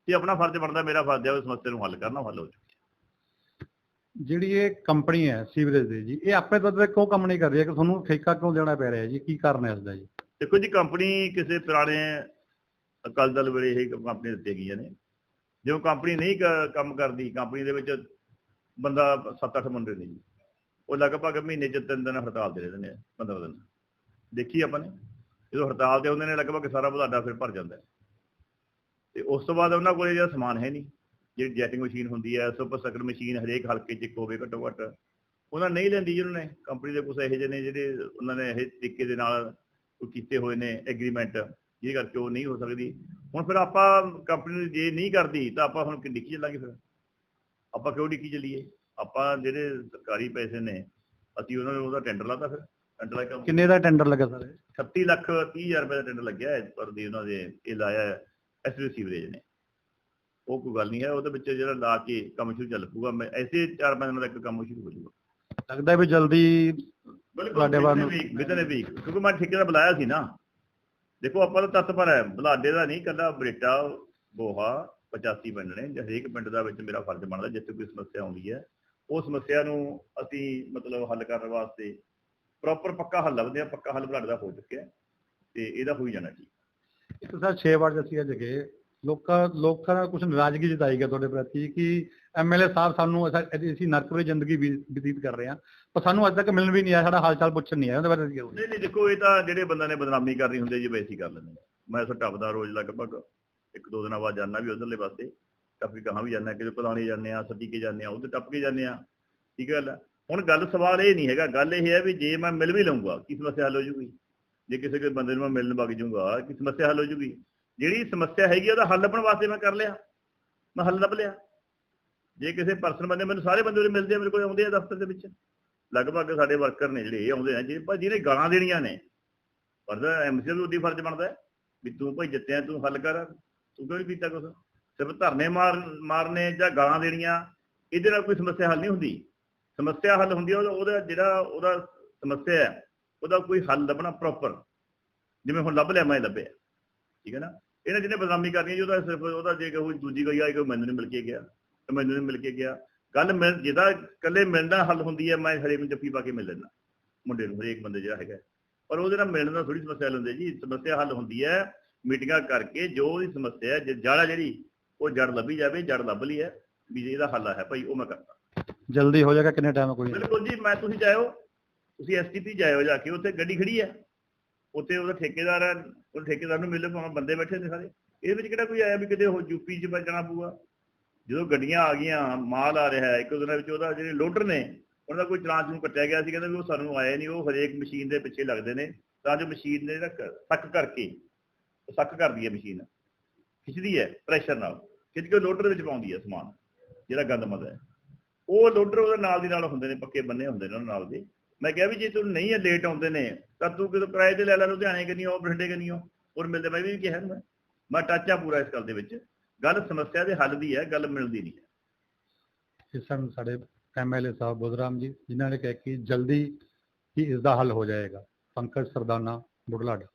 ਤੇ ਆਪਣਾ ਫਰਜ਼ ਬਣਦਾ ਮੇਰਾ ਫਰਜ਼ ਹੈ ਉਸ ਸਮੱਸਿਆ ਨੂੰ ਹੱਲ ਕਰਨਾ ਹੱਲ ਹੋ ਚੁੱਕਿਆ ਜਿਹੜੀ ਇਹ ਕੰਪਨੀ ਹੈ ਸੀਵਰੇਜ ਦੀ ਜੀ ਇਹ ਤੌਰ ਤੇ ਕਿਉਂ ਕੰਮ ਨਹੀਂ ਕਰ ਰਹੀ ਹੈ ਕਿ ਤੁਹਾਨੂੰ ਠੇਕਾ ਕਿਉਂ ਦੇਣਾ ਪੈ ਰਿਹਾ ਜੀ ਕੀ ਕਾਰਨ ਹੈ ਇਸ ਦਾ ਜੀ? ਦੇਖੋ ਜੀ ਕੰਪਨੀ ਕਿਸੇ ਪੁਰਾਣੇ ਅਕਾਲੀ ਦਲ ਵੇਲੇ ਇਹ ਕੰਪਨੀ ਦਿੱਤੀਆਂ ਗਈਆਂ ਨੇ। ਜਦੋਂ ਕੰਪਨੀ ਨਹੀਂ ਕੰਮ ਕਰਦੀ ਕੰਪਨੀ ਦੇ ਵਿੱਚ ਬੰਦਾ 7-8 ਮੁੰਡੇ ਨੇ ਜੀ। ਉਹ ਲਗਭਗ ਮਹੀਨੇ ਚ ਤਿੰਨ ਦਿਨ ਹੜਤਾਲ ਤੇ ਰਹਿੰਦੇ ਨੇ 15 ਦਿਨ। ਦੇਖੀ ਆਪਾਂ ਨੇ ਜਦੋਂ ਹੜਤਾਲ ਤੇ ਹੁੰਦੇ ਨੇ ਲਗਭਗ ਸਾਰਾ ਬੁਲਾਡਾ ਫਿਰ ਭਰ ਜਾਂਦਾ ਹੈ। ਤੇ ਉਸ ਤੋਂ ਬਾਅਦ ਉਹਨਾਂ ਕੋਲੇ ਜਿਹੜਾ ਸਮਾਨ ਹੈ ਨਹੀਂ ਜਿਹੜੀ ਜੈਟਿੰਗ ਮਸ਼ੀਨ ਹੁੰਦੀ ਹੈ ਸੁਪਰ ਸਕਰ ਮਸ਼ੀਨ ਹਰੇਕ ਹਲਕੇ ਚ ਇੱਕ ਹੋਵੇ ਘੱਟੋ ਘੱਟ ਉਹਨਾਂ ਨਹੀਂ ਲੈਂਦੀ ਜੀ ਉਹਨਾਂ ਨੇ ਕੰਪਨੀ ਦੇ ਕੁਝ ਇਹੋ ਜਿਹੇ ਨੇ ਜਿਹੜੇ ਉਹਨਾਂ ਨੇ ਇਹ ਤਰੀਕੇ ਦੇ ਨਾਲ ਕੋਈ ਕੀਤੇ ਹੋਏ ਨੇ ਐਗਰੀਮੈਂਟ ਜਿਹਦੇ ਕਰਕੇ ਉਹ ਨਹੀਂ ਹੋ ਸਕਦੀ। ਹੁਣ ਫਿਰ ਆਪਾਂ ਕੰਪਨੀ ਜੇ ਨਹੀਂ ਕਰਦੀ ਤਾਂ ਆਪਾਂ ਹੁਣ ਕਿ ਡਿੱਕੀ ਚੱਲਾਂਗੇ ਫਿਰ? ਆਪਾਂ ਕਿਉਂ ਡਿੱਕੀ ਚੱਲੀਏ? ਆਪਾਂ ਜਿਹੜੇ ਸਰਕਾਰੀ ਪੈਸੇ ਨੇ ਅਸੀਂ ਉਹਨਾਂ ਨੂੰ ਉਹਦਾ ਟੈਂਡਰ ਲਾਤਾ ਫਿਰ ਟੈਂਡਰ ਲਾ ਕਿੰਨੇ ਦਾ ਟੈਂਡਰ ਲੱਗਾ ਸਰ? 36 ਲੱਖ 30 ਹਜ਼ਾਰ ਰੁਪਏ ਦਾ ਟੈਂਡਰ ਲੱਗਿਆ ਪਰ ਦੀ ਉਹਨਾਂ ਦੇ ਇਹ ਲਾਇਆ ਐਸਬੀ ਸੀਵਰੇਜ ਨੇ। ਉਹ ਕੋਈ ਗੱਲ ਨਹੀਂ ਹੈ ਉਹਦੇ ਵਿੱਚ ਜਿਹੜਾ ਲਾ ਕੇ ਕੰਮ ਸ਼ੁਰੂ ਚੱਲ ਪੂਗਾ ਮੈਂ ਐਸੇ ਚਾਰ ਪੰਜ ਦਿਨਾਂ ਤੱਕ ਕੰਮ ਸ਼ੁਰੂ ਹੋ ਜਾਊਗਾ। ਲੱਗਦਾ ਵੀ ਜਲਦੀ ਤੁਹਾਡੇ ਵੱਲ ਨੂੰ- ਵਿਦਨ ਵੀਕ ਕਿਉਂਕਿ ਮੈਂ ਠੇਕੇ ਦਾ ਬੁਲਾਇਆ ਸੀ ਨਾ। ਦੇਖੋ ਆਪਾਂ ਤਾਂ ਤੱਤ ਪਰ ਹੈ। ਬਲਾਡੇ ਦਾ ਨਹੀਂ ਕੱਲਾ ਬਰੇਟਾ ਬੋਹਾ 85 ਪਿੰਡ ਨੇ। ਜੇ ਹਰੇਕ ਪਿੰਡ ਦਾ ਵਿੱਚ ਮੇਰਾ ਫਰਜ਼ ਬਣਦਾ ਜਿੱਥੇ ਕੋਈ ਸਮੱਸਿਆ ਆਉਂਦੀ ਹੈ ਉਹ ਸਮੱਸਿਆ ਨੂੰ ਅਸੀਂ ਮਤਲਬ ਹੱਲ ਕਰਨ ਵਾਸਤੇ ਪ੍ਰੋਪਰ ਪੱਕਾ ਹੱਲ ਲੱਭਦੇ ਆ ਪੱਕਾ ਹੱਲ ਬਲਾਡੇ ਦਾ ਹੋ ਚੁੱਕਿਆ ਤੇ ਇਹਦਾ ਹੋਈ ਜਾਣਾ ਜੀ। ਇੱਕ ਸਰ 6 ਵਾਰ ਅਸੀਂ ਅੱਜ ਗਏ ਲੋਕਾਂ ਲੋਕਾਂ ਦਾ ਕੁਝ ਨਾਰਾਜ਼ਗੀ ਜਤਾਈ ਗਿਆ ਤੁਹਾਡੇ ਪ੍ਰਤੀ ਕਿ ਐਮਐਲਏ ਸਾਹਿਬ ਸਾਨੂੰ ਅਸਾਂ- ਅਸੀਂ ਨਰਕ ਜ਼ਿੰਦਗੀ ਬਤੀਤ ਕਰ ਰਹੇ ਹਾਂ। ਪਰ ਸਾਨੂੰ ਅੱਜ ਤੱਕ ਮਿਲਣ ਵੀ ਨਹੀਂ ਆਇਆ, ਸਾਡਾ ਹਾਲ ਚਾਲ ਪੁੱਛਣ ਨਹੀਂ ਆਇਆ, ਉਹਦੇ ਬਾਰੇ ਕੀ ਕਹੋਗੇ? ਨਹੀਂ ਨਹੀਂ, ਦੇਖੋ, ਇਹ ਤਾਂ ਜਿਹੜੇ ਬੰਦਿਆਂ ਨੇ ਬਦਨਾਮੀ ਕਰਨੀ ਹੁੰਦੀ ਜੀ, ਵੈਸੀ ਕਰ ਲੈਂਦੇ ਨੇ। ਮੈਂ ਇਸ ਟੱਪਦਾ ਰੋਜ਼ ਲਗਭਗ ਇੱਕ ਦੋ ਦਿਨਾਂ ਬਾਅਦ ਜਾਂਦਾ ਵੀ ਉਧਰਲੇ ਪਾਸੇ ਟੱਪ ਕੇ ਕਹਾਂ ਵੀ ਜਾਂਦਾ ਕਿਤੇ ਪਲਾਣੇ ਜਾਂਦੇ ਆ ਸੱਦੀ ਕੇ ਜਾਂਦੇ ਆ ਉਧਰ ਟੱਪ ਕੇ ਜਾਂਦੇ ਆ ਠੀਕ ਗੱਲ? ਹੈ ਹੁਣ ਗੱਲ ਸਵਾਲ ਇਹ ਨਹੀਂ ਹੈਗਾ, ਗੱਲ ਇਹ ਹੈ ਵੀ ਜੇ ਮੈਂ ਮਿਲ ਵੀ ਲਊਂਗਾ ਕੀ ਸਮੱਸਿਆ ਹੱਲ ਹੋ ਜੂਗੀ? ਜੇ ਕਿਸੇ ਕੋਈ ਬੰਦੇ ਨੂੰ ਮੈਂ ਮਿਲਣ ਵਗ ਜਾਊਂਗਾ ਕੀ ਸਮੱਸਿਆ ਹੱਲ ਹੋ ਜੂਗੀ ਜਿਹੜੀ ਸਮੱਸਿਆ ਹੈਗੀ ਉਹਦਾ ਹੱਲ ਲੱਭਣ ਵਾਸਤੇ ਮੈਂ ਕਰ ਲਿਆ। ਮੈਂ ਹੱਲ ਲੱਭ ਲਿਆ। ਜੇ ਕਿਸੇ ਪਰਸਨ ਬੰਦੇ, ਮੈਨੂੰ ਸਾਰੇ ਬੰਦੇ ਉਰੇ ਮਿਲਦੇ ਆ, ਮੇਰੇ ਕੋਲ ਆਉਂਦੇ ਆ ਦਫ਼ਤਰ ਦੇ ਵਿੱਚ। ਲਗਭਗ ਸਾਡੇ ਵਰਕਰ ਨੇ ਜਿਹੜੇ ਆਉਂਦੇ ਆ ਜੀ ਭਾਈ ਜਿਹਨੇ ਗਾਲਾਂ ਦੇਣੀਆਂ ਨੇ। ਪਰ ਐਮਸੀ ਦਾ ਉਹਦੀ ਫਰਜ਼ ਬਣਦਾ ਵੀ ਤੂੰ ਭਾਈ ਜਿੱਤਿਆ, ਤੂੰ ਹੱਲ ਕਰ, ਤੂੰ ਕਿਉਂ ਨਹੀਂ ਕੀਤਾ ਕੁਛ? ਸਿਰਫ ਧਰਨੇ ਮਾਰ, ਮਾਰਨੇ ਜਾਂ ਗਾਲਾਂ ਦੇਣੀਆਂ, ਇਹਦੇ ਨਾਲ ਕੋਈ ਸਮੱਸਿਆ ਹੱਲ ਨਹੀਂ ਹੁੰਦੀ। ਸਮੱਸਿਆ ਹੱਲ ਹੁੰਦੀ ਹੈ ਉਹਦਾ ਜਿਹੜਾ, ਉਹਦਾ ਸਮੱਸਿਆ ਹੈ ਉਹਦਾ ਕੋਈ ਹੱਲ ਲੱਭਣਾ ਪ੍ਰੋਪਰ ਜਿਵੇਂ ਹੁਣ ਲੱਭ ਲਿਆ ਮੈਂ ਲੱਭਿਆ। ਠੀਕ ਹੈ ਨਾ? ਇਹਨਾਂ ਜਿਹਨੇ ਬਦਨਾਮੀ ਕਰਨੀ ਹੈ ਜੀ ਉਹਦਾ ਸਿਰਫ ਉਹਦਾ ਜੇ ਕੋਈ ਦੂਜੀ ਕੋਈ ਆਈ ਕੋਈ ਮੈਨੂੰ ਨਹੀਂ ਮਿਲ ਕੇ ਗਿਆ ਤੇ ਮੈਨੂੰ ਨਹੀਂ ਮਿਲ ਕੇ ਗਿਆ। ਗੱਲ ਮਿਲ ਜਿਹਦਾ ਇਕੱਲੇ ਮਿਲਣਾ ਹੱਲ ਹੁੰਦੀ ਹੈ ਮੈਂ ਹਰੇਕ ਨੂੰ ਜੱਫੀ ਪਾ ਕੇ ਮਿਲ ਲੈਂਦਾ। ਮੁੰਡੇ ਨੂੰ ਹਰੇਕ ਬੰਦੇ ਜਿਹੜਾ ਹੈਗਾ। ਪਰ ਉਹਦੇ ਨਾਲ ਮਿਲਣ ਦਾ ਥੋੜੀ ਸਮੱਸਿਆ ਹੈ ਜੀ। ਸਮੱਸਿਆ ਹੱਲ ਹੁੰਦੀ ਹੈ ਮੀਟਿੰਗਾਂ ਕਰਕੇ ਜੋ ਉਹਦੀ ਸਮੱਸਿਆ ਹੈ ਜੜਾ ਜਿਹੜੀ ਉਹ ਜੜ ਲੱਭੀ ਜਾਵੇ ਜੜ ਲੱਭ ਲਈ ਹੈ ਵੀ ਇਹਦਾ ਹੱਲ ਹੈ ਭਾਈ ਉਹ ਮੈਂ ਕਰਦਾ। ਜਲਦੀ ਹੋ ਜਾਏਗਾ ਕਿੰਨੇ ਟਾਈਮ ਕੋਈ ਬਿਲਕੁਲ ਜੀ ਮੈਂ ਤੁਸੀਂ ਜਾਇਓ ਤੁਸੀਂ ਐਸਟੀਪੀ ਜਾਇਓ ਜਾ ਕੇ, ਉੱਥੇ ਗੱਡੀ ਖੜੀ ਹੈ ਉੱਥੇ ਉਹਦਾ ਠੇਕੇਦਾਰ ਹੈ ਉਹ ਠੇਕੇਦਾਰ ਨੂੰ ਮਿਲੇ ਭਾਵੇਂ ਬੰਦੇ ਬੈਠੇ ਨੇ ਸਾਰੇ। ਇਹਦੇ ਵਿੱਚ ਕਿਹੜਾ ਕੋਈ ਆਇਆ ਵੀ ਕਿਤੇ ਉਹ ਯੂਪੀ 'ਚ ਜਾਣਾ ਪਊਗਾ? ਜਦੋਂ ਗੱਡੀਆਂ ਆ ਗਈਆਂ, ਮਾਲ ਆ ਰਿਹਾ ਹੈ, ਇੱਕ ਦਿਨਾਂ ਵਿੱਚ ਉਹਦਾ ਜਿਹੜੇ ਲੋਡਰ ਨੇ, ਉਹਨਾਂ ਦਾ ਕੋਈ ਚਲਾਨ ਨੂੰ ਕੱਟਿਆ ਗਿਆ ਸੀ, ਕਹਿੰਦੇ ਵੀ ਉਹ ਸਾਨੂੰ ਆਇਆ ਨਹੀਂ, ਉਹ ਹਰੇਕ ਮਸ਼ੀਨ ਦੇ ਪਿੱਛੇ ਲੱਗਦੇ ਨੇ। ਤਾਂ ਜੋ ਮਸ਼ੀਨ ਨੇ ਸੱਕ ਕਰਕੇ ਸੱਕ ਕਰਦੀ ਹੈ ਮਸ਼ੀਨ। ਖਿੱਚਦੀ ਹੈ, ਪ੍ਰੈਸ਼ਰ ਨਾਲ। ਖਿੱਚ ਕੇ ਲੋਡਰ ਵਿੱਚ ਪਾਉਂਦੀ ਹੈ ਸਮਾਨ, ਜਿਹੜਾ ਗੰਦਮਦ ਹੈ। ਉਹ ਲੋਡਰ ਉਹਦੇ ਨਾਲ ਦੀ ਨਾਲ ਹੁੰਦੇ ਨੇ, ਪੱਕੇ ਬੰਨੇ ਹੁੰਦੇ ਨੇ ਉਹਨਾਂ ਨਾਲ ਦੇ। ਮੈਂ ਕਿਹਾ ਵੀ ਜੇ ਤੂੰ ਨਹੀਂ ਹੈ ਲੇਟ ਆਉਂਦੇ ਨੇ, ਤਾਂ ਤੂੰ ਕਿਦੋਂ ਕਿਰਾਏ ਤੇ ਲੈ ਲੈ ਲੁਧਿਆਣੇ ਕਨੀ ਉਹ, ਬਠਿੰਡੇ ਕਨੀ ਉਹ ਔਰ ਮਿਲਦੇ ਮੈਂ ਵੀ ਕਿਹਾ ਮੈਂ। ਮੈਂ ਟੱਚ ਪੂਰਾ ਇਸ ਗੱਲ ਦੇ ਵਿੱਚ। ਗੱਲ ਸਮੱਸਿਆ ਦੇ ਹੱਲ ਦੀ ਹੈ, ਗੱਲ ਮਿਲਦੀ ਨਹੀਂ ਹੈ। ਇਸ ਸਨ ਸਾਡੇ ਐਮਐਲਏ ਸਾਹਿਬ ਬੁੱਧਰਾਮ ਜੀ, ਜਿਨ੍ਹਾਂ ਨੇ ਕਿਹਾ ਕਿ ਜਲਦੀ ਹੀ ਇਸ ਦਾ ਹੱਲ ਹੋ ਜਾਏਗਾ। ਪੰਕਜ ਸਰਦਾਨਾ ਬੁਢਲਾਡਾ।